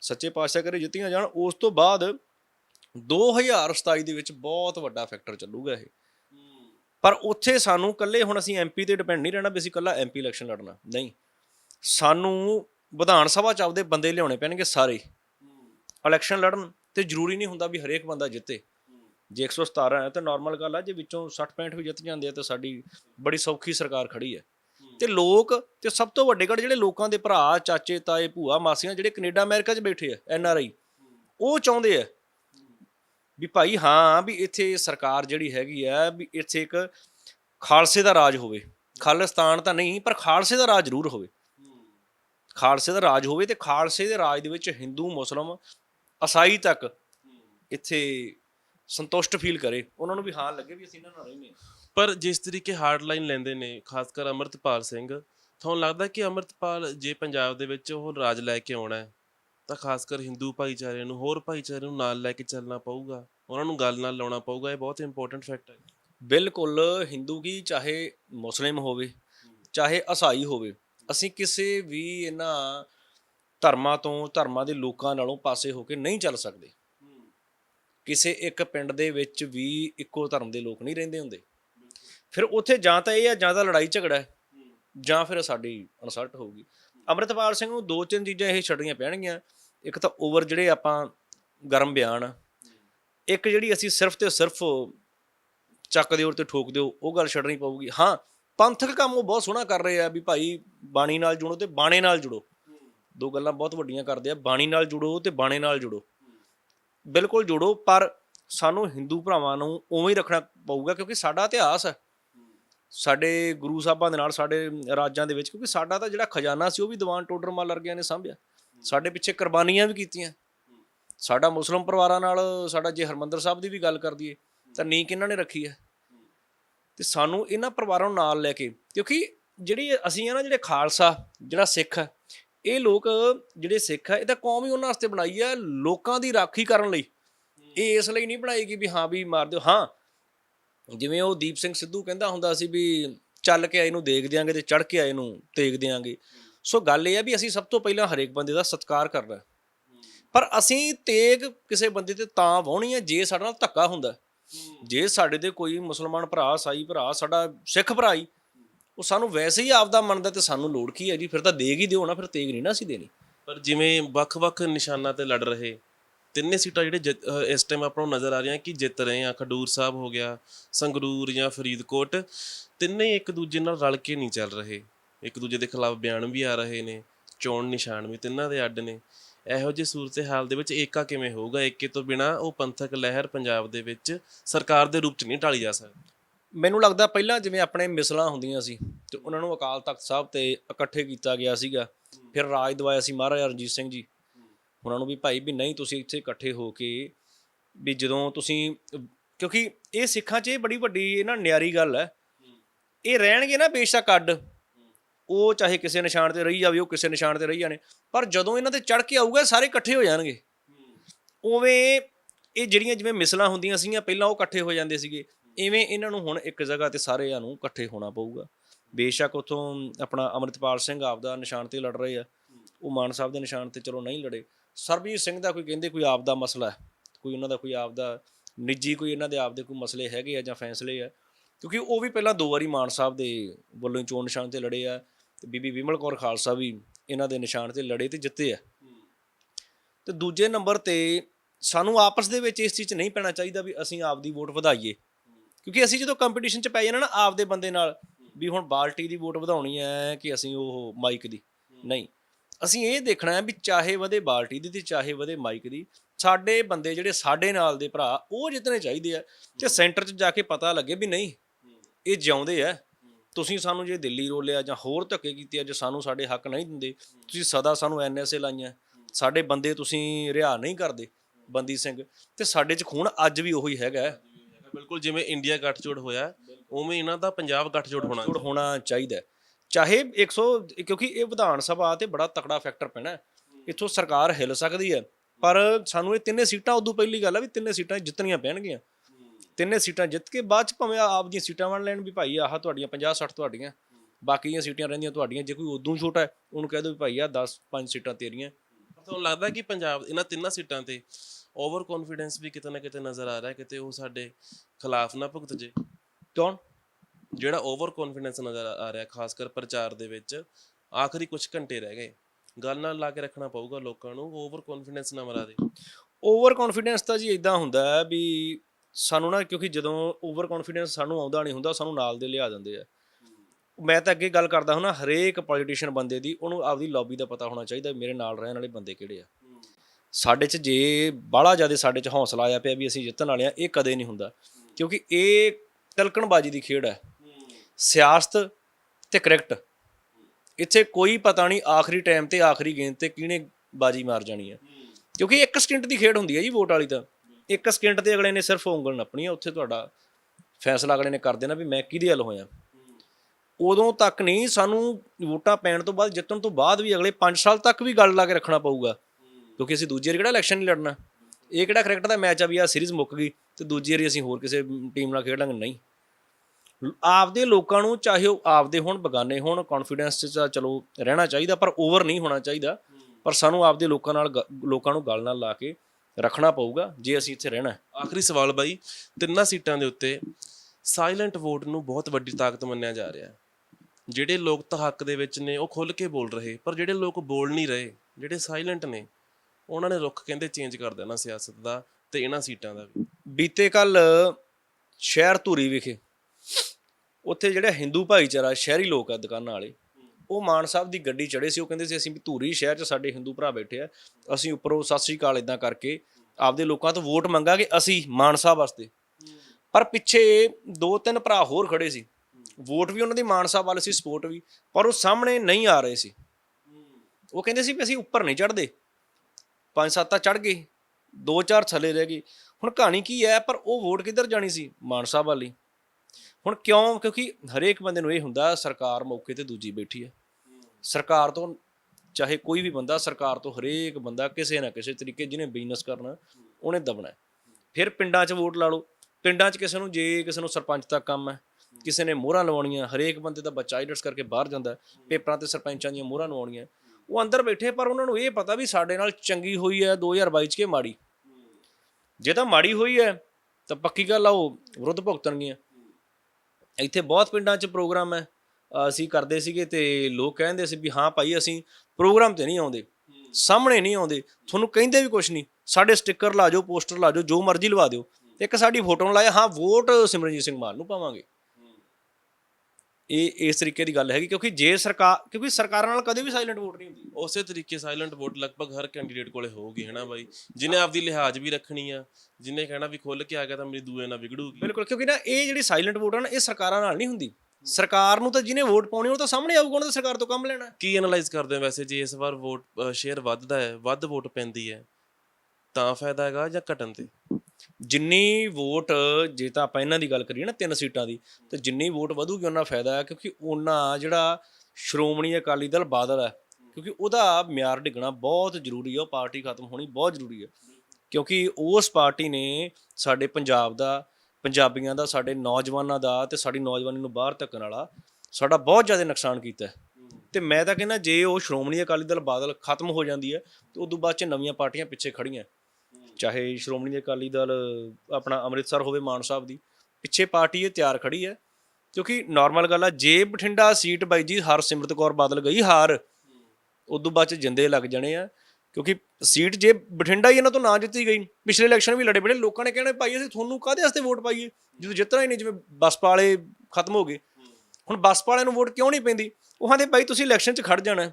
[SPEAKER 1] ਸੱਚੇ ਪਾਤਸ਼ਾਹ ਕਰੇ ਜਿੱਤੀਆਂ ਜਾਣ, ਉਸ ਤੋਂ ਬਾਅਦ 2027 ਦੇ ਵਿੱਚ ਬਹੁਤ ਵੱਡਾ ਫੈਕਟਰ ਚੱਲੂਗਾ ਇਹ। ਪਰ ਉੱਥੇ ਸਾਨੂੰ ਕੱਲੇ ਹੁਣ ਅਸੀਂ ਐਮਪੀ ਤੇ ਡਿਪੈਂਡ ਨਹੀਂ ਰਹਿਣਾ ਵੀ ਅਸੀਂ ਕੱਲਾ ਐਮਪੀ ਇਲੈਕਸ਼ਨ ਲੜਨਾ ਨਹੀਂ। ਸਾਨੂੰ ਵਿਧਾਨ ਸਭਾ ਚ ਆਪਦੇ ਬੰਦੇ ਲਿਆਉਣੇ ਪੈਣਗੇ ਸਾਰੇ। ਇਲੈਕਸ਼ਨ ਲੜਨ ਤੇ ਜ਼ਰੂਰੀ ਨਹੀਂ ਹੁੰਦਾ ਵੀ ਹਰੇਕ ਬੰਦਾ ਜਿੱਤੇ। ਜੇ 117 ਹੈ ਤਾਂ ਨਾਰਮਲ ਗੱਲ ਆ ਜੇ ਵਿੱਚੋਂ 60 65 ਵੀ ਜਿੱਤ ਜਾਂਦੇ ਆ ਤਾਂ ਸਾਡੀ ਬੜੀ ਸੌਖੀ ਸਰਕਾਰ ਖੜੀ ਹੈ। ਤੇ ਲੋਕ ਤੇ ਸਭ ਤੋਂ ਵੱਡੇ ਗੜ ਜਿਹੜੇ ਲੋਕਾਂ ਦੇ ਭਰਾ ਚਾਚੇ ਤਾਏ ਭੂਆ ਮਾਸੀਆਂ ਜਿਹੜੇ ਕੈਨੇਡਾ ਅਮਰੀਕਾ 'ਚ ਬੈਠੇ ਆ ਐਨ ਆਰ ਆਈ ਉਹ ਚਾਹੁੰਦੇ ਆ ਵੀ ਭਾਈ ਹਾਂ, ਵੀ ਇੱਥੇ ਸਰਕਾਰ ਜਿਹੜੀ ਹੈਗੀ ਆ, ਵੀ ਇੱਥੇ ਇੱਕ ਖਾਲਸੇ ਦਾ ਰਾਜ ਹੋਵੇ। ਖਾਲਿਸਤਾਨ ਤਾਂ ਨਹੀਂ, ਪਰ ਖਾਲਸੇ ਦਾ ਰਾਜ ਜ਼ਰੂਰ ਹੋਵੇ। ਖਾਲਸੇ ਦਾ ਰਾਜ ਹੋਵੇ ਤੇ ਖਾਲਸੇ ਦੇ ਰਾਜ ਦੇ ਵਿੱਚ ਹਿੰਦੂ, ਮੁਸਲਮ ਈਸਾਈ ਤੱਕ ਇੱਥੇ ਸੰਤੁਸ਼ਟ ਫੀਲ ਕਰੇ। ਉਹਨਾਂ ਨੂੰ ਵੀ ਹਾਂ ਲੱਗੇ ਵੀ ਅਸੀਂ ਇਹਨਾਂ ਨਾਲ ਰਹਿੰਦੇ ਹਾਂ।
[SPEAKER 2] ਪਰ ਜਿਸ ਤਰੀਕੇ ਹਾਰਡ ਲਾਈਨ ਲੈਂਦੇ ਨੇ, ਖਾਸ ਕਰ ਅਮਰਤਪਾਲ ਸਿੰਘ ਤੁਹਾਨੂੰ ਲੱਗਦਾ ਕਿ ਅਮਰਤਪਾਲ ਜੇ ਪੰਜਾਬ ਦੇ ਵਿੱਚ ਉਹ ਰਾਜ ਲੈ ਕੇ ਆਉਣਾ ਹੈ ਤਾਂ ਖਾਸ ਕਰ ਹਿੰਦੂ ਭਾਈਚਾਰੇ ਨੂੰ ਹੋਰ ਭਾਈਚਾਰੇ ਨੂੰ ਨਾਲ ਲੈ ਕੇ ਚੱਲਣਾ ਪਊਗਾ। ਉਹਨਾਂ ਨੂੰ ਗੱਲ ਨਾਲ ਲਾਉਣਾ ਪਊਗਾ ਇਹ ਬਹੁਤ ਇੰਪੋਰਟੈਂਟ ਫੈਕਟ ਹੈ।
[SPEAKER 1] ਬਿਲਕੁਲ ਹਿੰਦੂ ਕੀ ਚਾਹੇ ਮੁਸਲਿਮ ਹੋਵੇ ਚਾਹੇ ਈਸਾਈ ਹੋਵੇ ਅਸੀਂ ਕਿਸੇ ਵੀ ਇਹਨਾਂ ਧਰਮਾਂ ਤੋਂ ਧਰਮਾਂ ਦੇ ਲੋਕਾਂ ਨਾਲੋਂ ਪਾਸੇ ਹੋ ਕੇ ਨਹੀਂ ਚੱਲ ਸਕਦੇ। ਕਿਸੇ ਇੱਕ ਪਿੰਡ ਦੇ ਵਿੱਚ ਵੀ ਇੱਕੋ ਧਰਮ ਦੇ ਲੋਕ ਨਹੀਂ ਰਹਿੰਦੇ ਹੁੰਦੇ। ਫਿਰ ਉੱਥੇ ਜਾਂ ਤਾਂ ਇਹ ਆ ਜਾਂ ਤਾਂ ਲੜਾਈ ਝਗੜਾ ਹੈ। ਜਾਂ ਫਿਰ ਸਾਡੀ ਅਨਸਲਟ ਹੋਊਗੀ। ਅੰਮ੍ਰਿਤਪਾਲ ਸਿੰਘ ਨੂੰ ਦੋ ਤਿੰਨ ਚੀਜ਼ਾਂ ਇਹ ਛੱਡਣੀਆਂ ਪੈਣਗੀਆਂ। ਇੱਕ ਤਾਂ ਓਵਰ ਜਿਹੜੇ ਆਪਾਂ ਗਰਮ ਬਿਆਨ ਇੱਕ ਜਿਹੜੀ ਅਸੀਂ ਸਿਰਫ ਤੇ ਸਿਰਫ ਚੱਕ ਦਿਓ ਤੇ ਠੋਕ ਦਿਓ, ਉਹ ਗੱਲ ਛੱਡਣੀ ਪਊਗੀ। ਹਾਂ, ਪੰਥਕ ਕੰਮ ਉਹ ਬਹੁਤ ਸੋਹਣਾ ਕਰ ਰਹੇ ਆ ਵੀ ਭਾਈ ਬਾਣੀ ਨਾਲ ਜੁੜੋ ਤੇ ਬਾਣੇ ਨਾਲ ਜੁੜੋ। ਦੋ ਗੱਲਾਂ ਬਹੁਤ ਵੱਡੀਆਂ ਕਰਦੇ ਆ, ਬਾਣੀ ਨਾਲ ਜੁੜੋ ਤੇ ਬਾਣੇ ਨਾਲ ਜੁੜੋ। ਬਿਲਕੁਲ ਜੁੜੋ, ਪਰ ਸਾਨੂੰ ਹਿੰਦੂ ਭਰਾਵਾਂ ਨੂੰ ਉਵੇਂ ਹੀ ਰੱਖਣਾ ਪਊਗਾ ਕਿਉਂਕਿ ਸਾਡਾ ਇਤਿਹਾਸ ਹੈ ਸਾਡੇ ਗੁਰੂ ਸਾਹਿਬਾਂ ਦੇ ਨਾਲ, ਸਾਡੇ ਰਾਜਾਂ ਦੇ ਵਿੱਚ, ਕਿਉਂਕਿ ਸਾਡਾ ਤਾਂ ਜਿਹੜਾ ਖਜ਼ਾਨਾ ਸੀ, ਉਹ ਵੀ ਦੀਵਾਨ ਟੋਡਰਮਲ ਵਰਗਿਆਂ ਨੇ ਸਾਂਭਿਆ। ਸਾਡੇ ਪਿੱਛੇ ਕੁਰਬਾਨੀਆਂ ਵੀ ਕੀਤੀਆਂ। ਸਾਡਾ ਮੁਸਲਮ ਪਰਿਵਾਰਾਂ ਨਾਲ, ਸਾਡਾ ਜੇ ਹਰਮੰਦਰ ਸਾਹਿਬ ਦੀ ਵੀ ਗੱਲ ਕਰ ਦਈਏ, ਤਾਂ ਨੀਂਹ ਇਹਨਾਂ ਨੇ ਰੱਖੀ ਹੈ? ਤੇ ਸਾਨੂੰ ਇਹਨਾਂ ਪਰਿਵਾਰਾਂ ਨੂੰ ਨਾਲ ਲੈ ਕੇ, ਕਿਉਂਕਿ ਜਿਹੜੀ ਅਸੀਂ ਆ ਨਾ, ਜਿਹੜੇ ਖਾਲਸਾ, ਜਿਹੜਾ ਸਿੱਖ ਹੈ ਇਹ ਲੋਕ ਜਿਹੜੇ ਸਿੱਖ ਹੈ ਇਹ ਤਾਂ ਕੌਮ ਹੀ ਉਹਨਾਂ ਵਾਸਤੇ ਬਣਾਈ ਹੈ ਲੋਕਾਂ ਦੀ ਰਾਖੀ ਕਰਨ ਲਈ। ਇਹ ਇਸ ਲਈ ਨਹੀਂ ਬਣਾਈ ਗਈ ਵੀ ਹਾਂ ਵੀ ਮਾਰ ਦਿਓ। ਹਾਂ ਜਿਵੇਂ ਉਹ ਦੀਪ ਸਿੰਘ ਸਿੱਧੂ ਕਹਿੰਦਾ ਹੁੰਦਾ ਸੀ ਵੀ ਚੱਲ ਕੇ ਆਏ ਨੂੰ ਦੇਖ ਦਿਆਂਗੇ ਤੇ ਚੜ ਕੇ ਆਏ ਨੂੰ ਤੇਗ ਦਿਆਂਗੇ। ਸੋ ਗੱਲ ਇਹ ਹੈ ਵੀ ਅਸੀਂ ਸਭ ਤੋਂ ਪਹਿਲਾਂ ਹਰੇਕ ਬੰਦੇ ਦਾ ਸਤਿਕਾਰ ਕਰਨਾ ਪਰ ਅਸੀਂ ਤੇਗ ਕਿਸੇ ਬੰਦੇ ਤੇ ਤਾਂ ਵਾਹੁਣੀ ਹੈ ਜੇ ਸਾਡੇ ਨਾਲ ਧੱਕਾ ਹੁੰਦਾ ਜੇ ਸਾਡੇ ਦੇ ਕੋਈ ਮੁਸਲਮਾਨ ਭਰਾ, ਸਾਈ ਭਰਾ, ਸਾਡਾ ਸਿੱਖ ਭਰਾ ਹੀ, ਉਹ ਸਾਨੂੰ ਵੈਸੇ ਹੀ ਆਪਦਾ ਮੰਨਦਾ ਤੇ ਸਾਨੂੰ ਲੋੜ ਕੀ ਹੈ ਜੀ ਫਿਰ ਤਾਂ ਦੇਗ ਹੀ ਦਿਓ ਨਾ, ਫਿਰ ਤੇਗ ਨਹੀਂ ਨਾ ਅਸੀਂ ਦੇਣੀ।
[SPEAKER 2] ਪਰ ਜਿਵੇਂ ਵੱਖ-ਵੱਖ ਨਿਸ਼ਾਨਾਂ ਤੇ ਲੜ ਰਹੇ ਤਿੰਨੇ ਸੀਟਾਂ ਜਿਹੜੇ ਜਿੱਤ- ਅਹ ਇਸ ਟਾਈਮ ਆਪਾਂ ਨੂੰ ਨਜ਼ਰ ਆ ਰਹੀਆਂ ਕਿ ਜਿੱਤ ਰਹੇ ਆ ਖਡੂਰ ਸਾਹਿਬ ਹੋ ਗਿਆ, ਸੰਗਰੂਰ ਜਾਂ ਫਰੀਦਕੋਟ, ਤਿੰਨੇ ਹੀ ਇੱਕ ਦੂਜੇ ਨਾਲ ਰਲ ਕੇ ਨਹੀਂ ਚੱਲ ਰਹੇ। ਇੱਕ ਦੂਜੇ ਦੇ ਖਿਲਾਫ ਬਿਆਨ ਵੀ ਆ ਰਹੇ ਨੇ, ਚੋਣ ਨਿਸ਼ਾਨ ਵੀ ਤਿੰਨਾਂ ਦੇ ਅੱਡ ਨੇ। ਇਹੋ ਜਿਹੇ ਸੂਰਤ-ਹਾਲ ਦੇ ਵਿੱਚ ਏਕਾ ਕਿਵੇਂ ਹੋਊਗਾ? ਏਕੇ ਤੋਂ ਬਿਨਾ ਉਹ ਪੰਥਕ ਲਹਿਰ ਪੰਜਾਬ ਦੇ ਵਿੱਚ ਸਰਕਾਰ ਦੇ ਰੂਪ 'ਚ ਨਹੀਂ ਢਾਲੀ ਜਾ ਸਕਦੀ।
[SPEAKER 1] ਮੈਨੂੰ ਲੱਗਦਾ ਪਹਿਲਾਂ ਜਿਵੇਂ ਆਪਣੇ ਮਿਸਲਾਂ ਹੁੰਦੀਆਂ ਸੀ ਤੇ ਉਹਨਾਂ ਨੂੰ ਅਕਾਲ ਤਖਤ ਸਾਹਿਬ ਤੇ ਇਕੱਠੇ ਕੀਤਾ ਗਿਆ ਸੀਗਾ। ਫਿਰ ਰਾਜ ਦਵਾਇਆ ਸੀ ਮਹਾਰਾਜਾ ਰਣਜੀਤ ਸਿੰਘ ਜੀ। ਉਹਨਾਂ ਨੂੰ ਵੀ ਭਾਈ ਵੀ ਨਹੀਂ ਤੁਸੀਂ ਇੱਥੇ ਇਕੱਠੇ ਹੋ ਕੇ ਵੀ ਜਦੋਂ ਤੁਸੀਂ, ਕਿਉਂਕਿ ਇਹ ਸਿੱਖਾਂ 'ਚ ਇਹ ਬੜੀ ਵੱਡੀ ਇਹ ਨਾ ਨਿਆਰੀ ਗੱਲ ਹੈ। ਇਹ ਰਹਿਣਗੇ ਨਾ ਬੇਸ਼ੱਕ ਅੱਡ। ਉਹ ਚਾਹੇ ਕਿਸੇ ਨਿਸ਼ਾਨ ਤੇ ਰਹੀ ਜਾਵੇ, ਉਹ ਕਿਸੇ ਨਿਸ਼ਾਨ ਤੇ ਰਹੀ ਜਾਣੇ ਪਰ ਜਦੋਂ ਇਹਨਾਂ ਤੇ ਚੜ ਕੇ ਆਊਗਾ ਸਾਰੇ ਇਕੱਠੇ ਹੋ ਜਾਣਗੇ। ਉਵੇਂ ਇਹ ਜਿਹੜੀਆਂ ਜਿਵੇਂ ਮਿਸਲਾਂ ਹੁੰਦੀਆਂ ਸੀਗੀਆਂ, ਪਹਿਲਾਂ ਉਹ ਇਕੱਠੇ ਹੋ ਜਾਂਦੇ ਸੀਗੇ। ਇਵੇਂ ਇਹਨਾਂ ਨੂੰ ਹੁਣ ਇੱਕ ਜਗ੍ਹਾ ਤੇ ਸਾਰਿਆਂ ਨੂੰ ਇਕੱਠੇ ਹੋਣਾ ਪਊਗਾ। ਬੇਸ਼ੱਕ ਉਥੋਂ ਆਪਣਾ ਅਮਰਿਤਪਾਲ ਸਿੰਘ ਆਪਦਾ ਨਿਸ਼ਾਨ ਤੇ ਲੜ ਰਹੇ ਆ। ਉਹ ਮਾਨ ਸਾਹਿਬ ਦੇ ਨਿਸ਼ਾਨ ਤੇ ਚਲੋ ਨਹੀਂ ਲੜੇ। ਸਰਬਜੀਤ ਸਿੰਘ ਦਾ ਕੋਈ ਕਹਿੰਦੇ ਕੋਈ ਆਪਦਾ ਮਸਲਾ ਹੈ? ਕੋਈ ਉਹਨਾਂ ਦਾ ਕੋਈ ਆਪਦਾ ਨਿੱਜੀ ਕੋਈ ਇਹਨਾਂ ਦੇ ਆਪਦੇ ਕੋਈ ਮਸਲੇ ਹੈਗੇ ਆ ਜਾਂ ਫੈਸਲੇ ਆ? ਕਿਉਂਕਿ ਉਹ ਵੀ ਪਹਿਲਾਂ ਦੋ ਵਾਰੀ ਮਾਨ ਸਾਹਿਬ ਦੇ ਵੱਲੋਂ ਚੋਣ ਨਿਸ਼ਾਨ ਤੇ ਲੜੇ ਆ ਤੇ ਬੀਬੀ ਵਿਮਲ ਕੌਰ ਖਾਲਸਾ ਵੀ ਇਹਨਾਂ ਦੇ ਨਿਸ਼ਾਨ ਤੇ ਲੜੇ ਤੇ ਜਿੱਤੇ ਆ। ਤੇ ਦੂਜੇ ਨੰਬਰ ਤੇ ਸਾਨੂੰ ਆਪਸ ਦੇ ਵਿੱਚ ਇਸ ਚੀਜ਼ 'ਚ ਨਹੀਂ ਪੈਣਾ ਚਾਹੀਦਾ ਵੀ ਅਸੀਂ ਆਪਦੀ ਵੋਟ ਵਧਾਈਏ। ਕਿਉਂਕਿ ਅਸੀਂ ਜਦੋਂ ਕੰਪੀਟੀਸ਼ਨ 'ਚ ਪੈ ਜਾਣਾ ਨਾ ਆਪਦੇ ਬੰਦੇ ਨਾਲ, ਵੀ ਹੁਣ ਬਾਲਟੀ ਦੀ ਵੋਟ ਵਧਾਉਣੀ ਹੈ ਕਿ ਅਸੀਂ ਉਹ ਮਾਈਕ ਦੀ? ਨਹੀਂ। ਅਸੀਂ ਇਹ ਦੇਖਣਾ ਹੈ ਵੀ ਚਾਹੇ ਵਧੇ ਬਾਲਟੀ ਦੀ ਤੇ ਚਾਹੇ ਵਧੇ ਮਾਈਕ ਦੀ ਸਾਡੇ ਬੰਦੇ ਜਿਹੜੇ ਸਾਡੇ ਨਾਲ ਦੇ ਭਰਾ ਉਹ ਜਿੱਤਣੇ ਚਾਹੀਦੇ ਆ ਤੇ ਸੈਂਟਰ 'ਚ ਜਾ ਕੇ ਪਤਾ ਲੱਗੇ ਵੀ ਨਹੀਂ ਇਹ ਜਿਉਂਦੇ ਆ। ਤੁਸੀਂ ਸਾਨੂੰ ਜੇ ਦਿੱਲੀ ਰੋਲਿਆ ਜਾਂ ਹੋਰ ਧੱਕੇ ਕੀਤੇ ਆ ਜੇ ਸਾਨੂੰ ਸਾਡੇ ਹੱਕ ਨਹੀਂ ਦਿੰਦੇ ਤੁਸੀਂ ਸਦਾ ਸਾਨੂੰ ਐਨਐਸਏ ਲਾਈਆਂ। ਸਾਡੇ ਬੰਦੇ ਤੁਸੀਂ ਰਿਹਾ ਨਹੀਂ ਕਰਦੇ ਬੰਦੀ ਸਿੰਘ। ਤੇ ਸਾਡੇ 'ਚ ਖੂਨ ਅੱਜ ਵੀ ਉਹੀ ਹੈਗਾ।
[SPEAKER 2] ਬਿਲਕੁਲ ਜਿਵੇਂ ਇੰਡੀਆ ਗੱਠਜੋੜ ਹੋਇਆ ਉਵੇਂ ਇਹਨਾਂ ਦਾ ਪੰਜਾਬ ਗੱਠਜੋੜ ਹੋਣਾ
[SPEAKER 1] ਹੋਣਾ ਚਾਹੀਦਾ। ਚਾਹੇ 100 ਕਿਉਂਕਿ ਇਹ ਵਿਧਾਨ ਸਭਾ ਤੇ ਬੜਾ ਤਕੜਾ ਫੈਕਟਰ ਪੈਣਾ। ਇੱਥੋਂ ਸਰਕਾਰ ਹਿੱਲ ਸਕਦੀ ਹੈ। ਪਰ ਸਾਨੂੰ ਇਹ ਤਿੰਨੇ ਸੀਟਾਂ ਉਦੋਂ ਪਹਿਲੀ ਗੱਲ ਆ ਵੀ ਤਿੰਨੇ ਸੀਟਾਂ ਜਿੱਤਣੀਆਂ ਪੈਣਗੀਆਂ। ਤਿੰਨੇ ਸੀਟਾਂ ਜਿੱਤ ਕੇ ਬਾਅਦ ਚ ਭਾਵੇਂ ਆਪ ਦੀਆਂ ਸੀਟਾਂ ਵੰਡ ਲੈਣ ਵੀ ਭਾਈ ਆਹ ਤੁਹਾਡੀਆਂ 50 60 ਤੁਹਾਡੀਆਂ ਬਾਕੀਆਂ ਸੀਟਾਂ ਰਹਿੰਦੀਆਂ ਤੁਹਾਡੀਆਂ ਜੇ ਕੋਈ ਉਦੋਂ ਛੋਟਾ ਹੈ ਉਹਨੂੰ ਕਹਿ ਦਿਓ ਵੀ ਭਾਈ ਆ 10 5 ਸੀਟਾਂ ਤੇਰੀਆਂ।
[SPEAKER 2] ਤੁਹਾਨੂੰ ਲੱਗਦਾ ਕਿ ਪੰਜਾਬ ਇਹਨਾਂ ਤਿੰਨਾਂ ਸੀਟਾਂ ਤੇ ਓਵਰ ਕੌਨਫੀਡੈਂਸ ਵੀ ਕਿਤੇ ਨਾ ਕਿਤੇ ਨਜ਼ਰ ਆ ਰਿਹਾ ਕਿਤੇ ਉਹ ਸਾਡੇ ਖਿਲਾਫ ਨਾ ਭੁਗਤ ਜੇ?
[SPEAKER 1] ਕੌਣ?
[SPEAKER 2] ਜਿਹੜਾ ਓਵਰ ਕੌਨਫੀਡੈਂਸ ਨਜ਼ਰ ਆ ਰਿਹਾ ਖਾਸ ਕਰ ਪ੍ਰਚਾਰ ਦੇ ਵਿੱਚ, ਆਖਰੀ ਕੁਝ ਘੰਟੇ ਰਹਿ ਗਏ। ਗੱਲ ਨਾਲ ਲਾ ਕੇ ਰੱਖਣਾ ਪਊਗਾ ਲੋਕਾਂ ਨੂੰ ਓਵਰ ਕੌਨਫੀਡੈਂਸ ਨਾ ਮਰਾ ਦੇ।
[SPEAKER 1] ਓਵਰ ਕੌਨਫੀਡੈਂਸ ਤਾਂ ਜੀ ਇਦਾਂ ਹੁੰਦਾ ਹੈ ਵੀ ਸਾਨੂੰ ਨਾ, ਕਿਉਂਕਿ ਜਦੋਂ ਓਵਰ ਕੌਨਫੀਡੈਂਸ ਸਾਨੂੰ ਆਉਂਦਾ ਨਹੀਂ ਹੁੰਦਾ, ਸਾਨੂੰ ਨਾਲ ਦੇ ਲਿਆ ਦਿੰਦੇ ਆ। ਮੈਂ ਤਾਂ ਅੱਗੇ ਗੱਲ ਕਰਦਾ ਹਾਂ ਨਾ ਹਰੇਕ ਪੋਲੀਟੀਸ਼ੀਅਨ ਬੰਦੇ ਦੀ, ਉਹਨੂੰ ਆਪਦੀ ਲੌਬੀ ਦਾ ਪਤਾ ਹੋਣਾ ਚਾਹੀਦਾ ਮੇਰੇ ਨਾਲ ਰਹਿਣ ਵਾਲੇ ਬੰਦੇ ਕਿਹੜੇ ਆ। ਸਾਡੇ 'ਚ ਜੇ ਬਾਹਲਾ ਜ਼ਿਆਦਾ ਸਾਡੇ 'ਚ ਹੌਸਲਾ ਆਇਆ ਪਿਆ ਵੀ ਅਸੀਂ ਜਿੱਤਣ ਵਾਲੇ ਆ, ਇਹ ਕਦੇ ਨਹੀਂ ਹੁੰਦਾ। ਕਿਉਂਕਿ ਇਹ ਤਲਕਣਬਾਜੀ ਦੀ ਖੇਡ ਹੈ। ਸਿਆਸਤ ਤੇ ਕ੍ਰਿਕਟ। ਇੱਥੇ ਕੋਈ ਪਤਾ ਨਹੀਂ ਆਖਰੀ ਟਾਈਮ ਤੇ, ਆਖਰੀ ਗੇਂਦ ਤੇ ਕਿਹਨੇ ਬਾਜੀ ਮਾਰ ਜਾਣੀ ਹੈ ਕਿਉਂਕਿ ਇੱਕ ਸਕਿੰਟ ਦੀ ਖੇਡ ਹੁੰਦੀ ਹੈ ਜੀ ਵੋਟ ਵਾਲੀ ਤਾਂ। ਇੱਕ ਸਕਿੰਟ ਤੇ ਅਗਲੇ ਨੇ ਸਿਰਫ ਉਂਗਲ ਨੱਪਣੀ ਹੈ ਉੱਥੇ ਤੁਹਾਡਾ ਫੈਸਲਾ ਅਗਲੇ ਨੇ ਕਰ ਦੇਣਾ ਵੀ ਮੈਂ ਕਿਹਦੇ ਹੱਲ ਹੋਇਆ। ਉਦੋਂ ਤੱਕ ਨਹੀਂ, ਸਾਨੂੰ ਵੋਟਾਂ ਪੈਣ ਤੋਂ ਬਾਅਦ, ਜਿੱਤਣ ਤੋਂ ਬਾਅਦ ਵੀ ਅਗਲੇ 5 ਸਾਲ ਤੱਕ ਵੀ ਗੱਲ ਲਾ ਕੇ ਰੱਖਣਾ ਪਊਗਾ। ਕਿਉਂਕਿ ਅਸੀਂ ਦੂਜੀ ਵਾਰ ਕਿਹੜਾ ਇਲੈਕਸ਼ਨ ਨਹੀਂ ਲੜਨਾ। ਇਹ ਕਿਹੜਾ ਕ੍ਰਿਕਟ ਦਾ ਮੈਚ ਆ ਵੀ ਆ ਸੀਰੀਜ਼ ਮੁੱਕ ਗਈ ਤੇ ਦੂਜੀ ਵਾਰੀ ਅਸੀਂ ਹੋਰ ਕਿਸੇ ਟੀਮ ਨਾਲ ਖੇਡ ਲਾਂਗੇ। ਨਹੀਂ। ਆਪਦੇ ਲੋਕਾਂ ਨੂੰ ਚਾਹੇ ਉਹ ਆਪਦੇ ਹੋਣ ਬਗਾਨੇ ਹੋਣ ਕੌਨਫੀਡੈਂਸ 'ਚ ਚਲੋ ਰਹਿਣਾ ਚਾਹੀਦਾ ਪਰ ਓਵਰ ਨਹੀਂ ਹੋਣਾ ਚਾਹੀਦਾ। ਪਰ ਸਾਨੂੰ ਆਪਦੇ ਲੋਕਾਂ ਨਾਲ ਲੋਕਾਂ ਨੂੰ ਗੱਲ ਨਾਲ ਲਾ ਕੇ ਰੱਖਣਾ ਪਊਗਾ ਜੇ ਅਸੀਂ ਇੱਥੇ ਰਹਿਣਾ ਹੈ।
[SPEAKER 2] ਆਖਰੀ ਸਵਾਲ ਬਾਈ ਤਿੰਨਾਂ ਸੀਟਾਂ ਦੇ ਉੱਤੇ ਸਾਇਲੈਂਟ ਵੋਟ ਨੂੰ ਬਹੁਤ ਵੱਡੀ ਤਾਕਤ ਮੰਨਿਆ ਜਾ ਰਿਹਾ ਹੈ। ਜਿਹੜੇ ਲੋਕ ਤਾਂ ਹੱਕ ਦੇ ਵਿੱਚ ਨੇ ਉਹ ਖੁੱਲ ਕੇ ਬੋਲ ਰਹੇ ਪਰ ਜਿਹੜੇ ਲੋਕ ਬੋਲ ਨਹੀਂ ਰਹੇ ਜਿਹੜੇ ਸਾਇਲੈਂਟ ਨੇ ਉਹਨਾਂ ਨੇ ਰੁੱਖ ਕਹਿੰਦੇ ਚੇਂਜ ਕਰ ਦੇਣਾ ਸਿਆਸਤ ਦਾ ਤੇ ਇਹਨਾਂ ਸੀਟਾਂ ਦਾ ਵੀ।
[SPEAKER 1] ਬੀਤੇ ਕੱਲ ਸ਼ਹਿਰ ਧੂਰੀ ਵਿਖੇ ਉੱਥੇ ਜਿਹੜਾ ਹਿੰਦੂ ਭਾਈਚਾਰਾ, ਸ਼ਹਿਰੀ ਲੋਕ ਆ ਦੁਕਾਨਾਂ ਵਾਲੇ, ਉਹ ਮਾਨ ਸਾਹਿਬ ਦੀ ਗੱਡੀ ਚੜੇ ਸੀ, ਉਹ ਕਹਿੰਦੇ ਸੀ, ਅਸੀਂ ਵੀ ਧੂਰੀ ਸ਼ਹਿਰ 'ਚ ਸਾਡੇ ਹਿੰਦੂ ਭਰਾ ਬੈਠੇ ਆ, ਅਸੀਂ ਉੱਪਰੋਂ ਸਤਿ ਸ੍ਰੀ ਅਕਾਲ ਇਦਾਂ ਕਰਕੇ ਆਪਦੇ ਲੋਕਾਂ ਤੋਂ ਵੋਟ ਮੰਗਾਂਗੇ ਅਸੀਂ ਮਾਨ ਸਾਹਿਬ ਵਾਸਤੇ। ਪਰ ਪਿੱਛੇ ਦੋ ਤਿੰਨ ਭਰਾ ਹੋਰ ਖੜੇ ਸੀ, ਵੋਟ ਵੀ ਉਹਨਾਂ ਦੀ ਮਾਨ ਸਾਹਿਬ ਵੱਲ ਸੀ, ਸਪੋਰਟ ਵੀ, ਪਰ ਉਹ ਸਾਹਮਣੇ ਨਹੀਂ ਆ ਰਹੇ ਸੀ। ਉਹ ਕਹਿੰਦੇ ਸੀ ਵੀ ਅਸੀਂ ਉੱਪਰ ਨਹੀਂ ਚੜਦੇ ਪੰਜ ਸੱਤ ਤਾਂ ਚੜ ਗਏ, ਦੋ ਚਾਰ ਥੱਲੇ ਰਹਿ ਗਏ। ਹੁਣ ਕਹਾਣੀ ਕੀ ਹੈ, ਪਰ ਉਹ ਵੋਟ ਕਿੱਧਰ ਜਾਣੀ ਸੀ? ਮਾਨ ਸਾਹਿਬ ਵਾਲੀ। ਹੁਣ ਕਿਉਂ? ਕਿਉਂਕਿ ਹਰੇਕ ਬੰਦੇ ਨੂੰ ਇਹ ਹੁੰਦਾ, ਸਰਕਾਰ ਮੌਕੇ ਤੇ ਦੂਜੀ ਬੈਠੀ ਹੈ ਸਰਕਾਰ ਤੋਂ ਚਾਹੇ ਕੋਈ ਵੀ ਬੰਦਾ, ਸਰਕਾਰ ਤੋਂ ਹਰੇਕ ਬੰਦਾ ਕਿਸੇ ਨਾ ਕਿਸੇ ਤਰੀਕੇ ਜਿਹਨੇ ਬਿਜ਼ਨਸ ਕਰਨਾ, ਉਹਨੇ ਦਬਣਾ। ਫਿਰ ਪਿੰਡਾਂ 'ਚ ਵੋਟ ਲਾ ਲਓ। ਪਿੰਡਾਂ 'ਚ ਕਿਸੇ ਨੂੰ, ਜੇ ਕਿਸੇ ਨੂੰ ਸਰਪੰਚ ਦਾ ਕੰਮ ਹੈ, ਕਿਸੇ ਨੇ ਮੋਹਰਾਂ ਲਵਾਉਣੀਆਂ, ਹਰੇਕ ਬੰਦੇ ਦਾ ਬੱਚਾ ਆਈਡਸ ਕਰਕੇ ਬਾਹਰ ਜਾਂਦਾ, ਪੇਪਰਾਂ ਤੇ ਸਰਪੰਚਾਂ ਦੀਆਂ ਮੋਹਰਾਂ ਲਵਾਉਣੀਆਂ, ਉਹ ਅੰਦਰ ਬੈਠੇ ਪਰ ਉਹਨਾਂ ਨੂੰ ਇਹ ਪਤਾ ਵੀ ਸਾਡੇ ਨਾਲ ਚੰਗੀ ਹੋਈ ਹੈ 2022 'ਚ ਕਿ ਮਾੜੀ। ਜੇ ਤਾਂ ਮਾੜੀ ਹੋਈ ਹੈ, ਤਾਂ ਪੱਕੀ ਗੱਲ ਆ, ਉਹ ਵਿਰੁੱਧ ਭੁਗਤਣਗੀਆਂ। ਇੱਥੇ ਬਹੁਤ ਪਿੰਡਾਂ 'ਚ ਪ੍ਰੋਗਰਾਮ ਹੈ। ਅਸੀਂ ਕਰਦੇ ਸੀਗੇ ਤੇ ਲੋਕ ਕਹਿੰਦੇ ਸੀ ਵੀ ਹਾਂ ਭਾਈ ਅਸੀਂ ਪ੍ਰੋਗਰਾਮ ਤੇ ਨਹੀਂ ਆਉਂਦੇ। ਸਾਹਮਣੇ ਨਹੀਂ ਆਉਂਦੇ। ਤੁਹਾਨੂੰ ਕਹਿੰਦੇ ਵੀ ਕੁਝ ਨਹੀਂ। ਸਾਡੇ ਸਟicker ਲਾ ਜਾਓ ਪੋਸਟਰ ਲਾ ਜਾਓ ਜੋ ਮਰਜ਼ੀ ਲਵਾ ਦਿਓ। ਇੱਕ ਸਾਡੀ ਫੋਟੋ ਨੂੰ ਲਾਇਆ ਹਾਂ, ਵੋਟ ਸਿਮਰਨਜੀਤ ਸਿੰਘ ਮਾਨ ਨੂੰ ਪਾਵਾਂਗੇ। ਇਹ ਇਸ ਤਰੀਕੇ ਦੀ ਗੱਲ ਹੈਗੀ ਕਿਉਂਕਿ ਜੇ ਸਰਕਾਰ ਕਿਉਂਕਿ ਸਰਕਾਰਾਂ ਨਾਲ ਕਦੇ ਵੀ ਸਾਇਲੈਂਟ ਵੋਟ ਨਹੀਂ ਹੁੰਦੀ।
[SPEAKER 2] ਉਸੇ ਤਰੀਕੇ ਸਾਇਲੈਂਟ ਵੋਟ ਲਗਭਗ ਹਰ ਕੈਂਡੀਡੇਟ ਕੋਲੇ ਹੋਊਗੀ ਹੈ ਨਾ ਬਾਈ? ਜਿਹਨੇ ਆਪਦੀ ਲਿਹਾਜ਼ ਵੀ ਰੱਖਣੀ ਆ ਜਿਹਨੇ ਕਹਿਣਾ ਵੀ ਖੁੱਲ ਕੇ ਆ ਗਿਆ ਤਾਂ ਮੇਰੀ ਦੂਏ ਨਾਲ ਵਿਗੜੂਗੀ।
[SPEAKER 1] ਬਿਲਕੁਲ ਕਿਉਂਕਿ ਨਾ ਇਹ ਜਿਹੜੀ ਸਾਇਲੈਂਟ ਵੋਟ ਆ ਨਾ ਇਹ ਸਰਕਾਰਾਂ ਨਾਲ ਨਹੀਂ ਹੁੰਦੀ। ਸਰਕਾਰ ਨੂੰ ਤਾਂ ਜਿਹਨੇ ਵੋਟ ਪਾਉਣੀ ਉਹ ਤਾਂ ਸਾਹਮਣੇ ਆਊਗਾ ਉਹਨੇ ਤਾਂ ਸਰਕਾਰ ਤੋਂ ਕੰਮ ਲੈਣਾ।
[SPEAKER 2] ਕੀ ਐਨਾਲਾਈਜ਼ ਕਰਦੇ ਹੋ ਵੈਸੇ? ਜੇ ਇਸ ਵਾਰ ਵੋਟ ਸ਼ੇਅਰ ਵੱਧਦਾ ਹੈ ਵੱਧ ਵੋਟ ਪੈਂਦੀ ਹੈ ਤਾਂ ਫਾਇਦਾ ਹੈਗਾ ਜਾਂ ਘਟਣ ਤੇ?
[SPEAKER 1] ਜਿੰਨੀ ਵੋਟ, ਜੇ ਤਾਂ ਆਪਾਂ ਇਹਨਾਂ ਦੀ ਗੱਲ ਕਰੀਏ ਨਾ ਤਿੰਨ ਸੀਟਾਂ ਦੀ, ਤੇ ਜਿੰਨੀ ਵੋਟ ਵਧੂਗੀ ਉਹਨਾਂ ਫਾਇਦਾ ਹੈ, ਕਿਉਂਕਿ ਉਹਨਾਂ ਜਿਹੜਾ ਸ਼੍ਰੋਮਣੀ ਅਕਾਲੀ ਦਲ ਬਾਦਲ ਹੈ, ਕਿਉਂਕਿ ਉਹਦਾ ਮਿਆਰ ਡਿੱਗਣਾ ਬਹੁਤ ਜ਼ਰੂਰੀ ਹੈ, ਉਹ ਪਾਰਟੀ ਖਤਮ ਹੋਣੀ ਬਹੁਤ ਜ਼ਰੂਰੀ ਹੈ। ਕਿਉਂਕਿ ਉਸ ਪਾਰਟੀ ਨੇ ਸਾਡੇ ਪੰਜਾਬ ਦਾ, ਪੰਜਾਬੀਆਂ ਦਾ, ਸਾਡੇ ਨੌਜਵਾਨਾਂ ਦਾ ਤੇ ਸਾਡੀ ਨੌਜਵਾਨੀ ਨੂੰ ਬਾਹਰ ਧੱਕਣ ਵਾਲਾ ਸਾਡਾ ਬਹੁਤ ਜ਼ਿਆਦਾ ਨੁਕਸਾਨ ਕੀਤਾ ਹੈ। ਤੇ ਮੈਂ ਤਾਂ ਕਹਿੰਦਾ, ਜੇ ਉਹ ਸ਼੍ਰੋਮਣੀ ਅਕਾਲੀ ਦਲ ਬਾਦਲ ਖਤਮ ਹੋ ਜਾਂਦੀ ਹੈ, ਤੇ ਉਦੋਂ ਬਾਅਦ ਚ ਨਵੀਆਂ ਪਾਰਟੀਆਂ ਪਿੱਛੇ ਖੜੀਆਂ ਚਾਹੇ ਸ਼੍ਰੋਮਣੀ ਅਕਾਲੀ ਦਲ, ਆਪਣਾ ਅੰਮ੍ਰਿਤਸਰ ਹੋਵੇ, ਮਾਨ ਸਾਹਿਬ ਦੀ, ਪਿੱਛੇ ਪਾਰਟੀ ਇਹ ਤਿਆਰ ਖੜੀ ਹੈ, ਕਿਉਂਕਿ ਨਾਰਮਲ ਗੱਲ ਆ, ਜੇ ਬਠਿੰਡਾ ਸੀਟ ਬਾਈ ਜੀ ਹਰਸਿਮਰਤ ਕੌਰ ਬਾਦਲ ਗਈ, ਹਾਰ, ਉਦੋਂ ਬਾਅਦ ਚ ਜਿੰਦੇ ਲੱਗ ਜਾਣੇ ਆ, ਕਿਉਂਕਿ ਸੀਟ ਜੇ ਬਠਿੰਡਾ ਹੀ ਇਹਨਾਂ ਤੋਂ ਨਾ ਜਿੱਤੀ ਗਈ, ਪਿਛਲੇ ਇਲੈਕਸ਼ਨ ਵੀ ਲੜੇ ਬੜੇ, ਲੋਕਾਂ ਨੇ ਕਹਿਣਾ ਭਾਈ ਅਸੀਂ ਤੁਹਾਨੂੰ ਕਾਹਦੇ ਵਾਸਤੇ ਵੋਟ ਪਾਈਏ ਜਦੋਂ ਜਿੱਤਣਾ ਹੀ ਨਹੀਂ ਜਿਵੇਂ ਬਸਪਾ ਵਾਲੇ ਖਤਮ ਹੋ ਗਏ, ਹੁਣ ਬਸਪਾ ਵਾਲਿਆਂ ਨੂੰ ਵੋਟ ਕਿਉਂ ਨਹੀਂ ਪੈਂਦੀ? ਉਹਨਾਂ ਦੇ ਭਾਈ ਤੁਸੀਂ ਇਲੈਕਸ਼ਨ 'ਚ ਖੜ ਜਾਣਾ,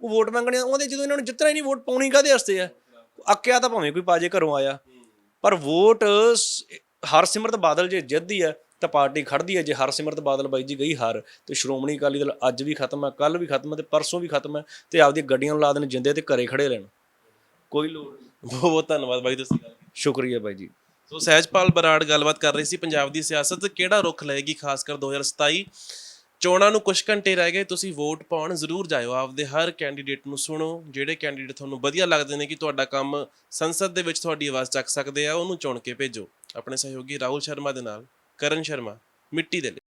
[SPEAKER 1] ਉਹ ਵੋਟ ਮੰਗਣੇ ਉਹਦੇ ਜਦੋਂ ਇਹਨਾਂ ਨੂੰ ਜਿੱਤਣਾ ਹੀ ਨਹੀਂ ਵੋਟ ਪਾਉਣੀ, ਕਾਹਦੇ ਵਾਸਤੇ ਆ? ਅੱਕਿਆ ਤਾਂ ਭਾਵੇਂ ਕੋਈ ਪਾਜੇ ਘਰੋਂ ਆਇਆ। ਪਰ ਵੋਟ ਹਰਸਿਮਰਤ ਬਾਦਲ ਜੇ ਜਿੱਤਦੀ ਹੈ ਤਾਂ ਪਾਰਟੀ ਖੜਦੀ ਹੈ ਜੇ ਹਰਸਿਮਰਤ ਬਾਦਲ ਬਾਈ ਜੀ ਗਈ ਹਾਰ ਤੇ ਸ਼੍ਰੋਮਣੀ ਅਕਾਲੀ ਦਲ ਅੱਜ ਵੀ ਖਤਮ ਹੈ ਕੱਲ ਵੀ ਖਤਮ ਹੈ ਤੇ ਪਰਸੋਂ ਵੀ ਖਤਮ ਹੈ ਤੇ ਆਪਦੀ ਗੱਡੀਆਂ ਨੂੰ ਲਾ ਦੇਣ ਜਿੰਦੇ ਤੇ ਘਰੇ ਖੜੇ ਰਹਿਣ ਕੋਈ ਲੋੜ ਨਹੀਂ।
[SPEAKER 2] ਬਹੁਤ ਬਹੁਤ ਧੰਨਵਾਦ ਬਾਈ ਤੁਸੀਂ। ਗੱਲ
[SPEAKER 1] ਸ਼ੁਕਰੀਆ ਬਾਈ ਜੀ।
[SPEAKER 2] ਸੋ ਸਹਿਜਪਾਲ ਬਰਾੜ ਗੱਲਬਾਤ ਕਰ ਰਹੀ ਸੀ ਪੰਜਾਬ ਦੀ ਸਿਆਸਤ ਕਿਹੜਾ ਰੁਖ ਲਏਗੀ ਖਾਸ ਕਰ 2027 ਚੋਣਾਂ ਨੂੰ ਕੁਝ ਘੰਟੇ ਰਹਿ ਗਏ, ਤੁਸੀਂ ਵੋਟ ਪਾਉਣ ਜ਼ਰੂਰ ਜਾਇਓ। ਆਪਦੇ ਹਰ ਕੈਂਡੀਡੇਟ ਨੂੰ ਸੁਣੋ, ਜਿਹੜੇ ਕੈਂਡੀਡੇਟ ਤੁਹਾਨੂੰ ਵਧੀਆ ਲੱਗਦੇ ਨੇ ਕਿ ਤੁਹਾਡਾ ਕੰਮ ਸੰਸਦ ਦੇ ਵਿੱਚ ਤੁਹਾਡੀ ਆਵਾਜ਼ ਚੱਕ ਸਕਦੇ ਆ, ਉਹਨੂੰ ਚੁਣ ਕੇ ਭੇਜੋ। ਆਪਣੇ ਸਹਿਯੋਗੀ ਰਾਹੁਲ ਸ਼ਰਮਾ ਦੇ ਨਾਲ, ਕਰਨ ਸ਼ਰਮਾ, ਮਿੱਟੀ ਦੇ ਲਈ।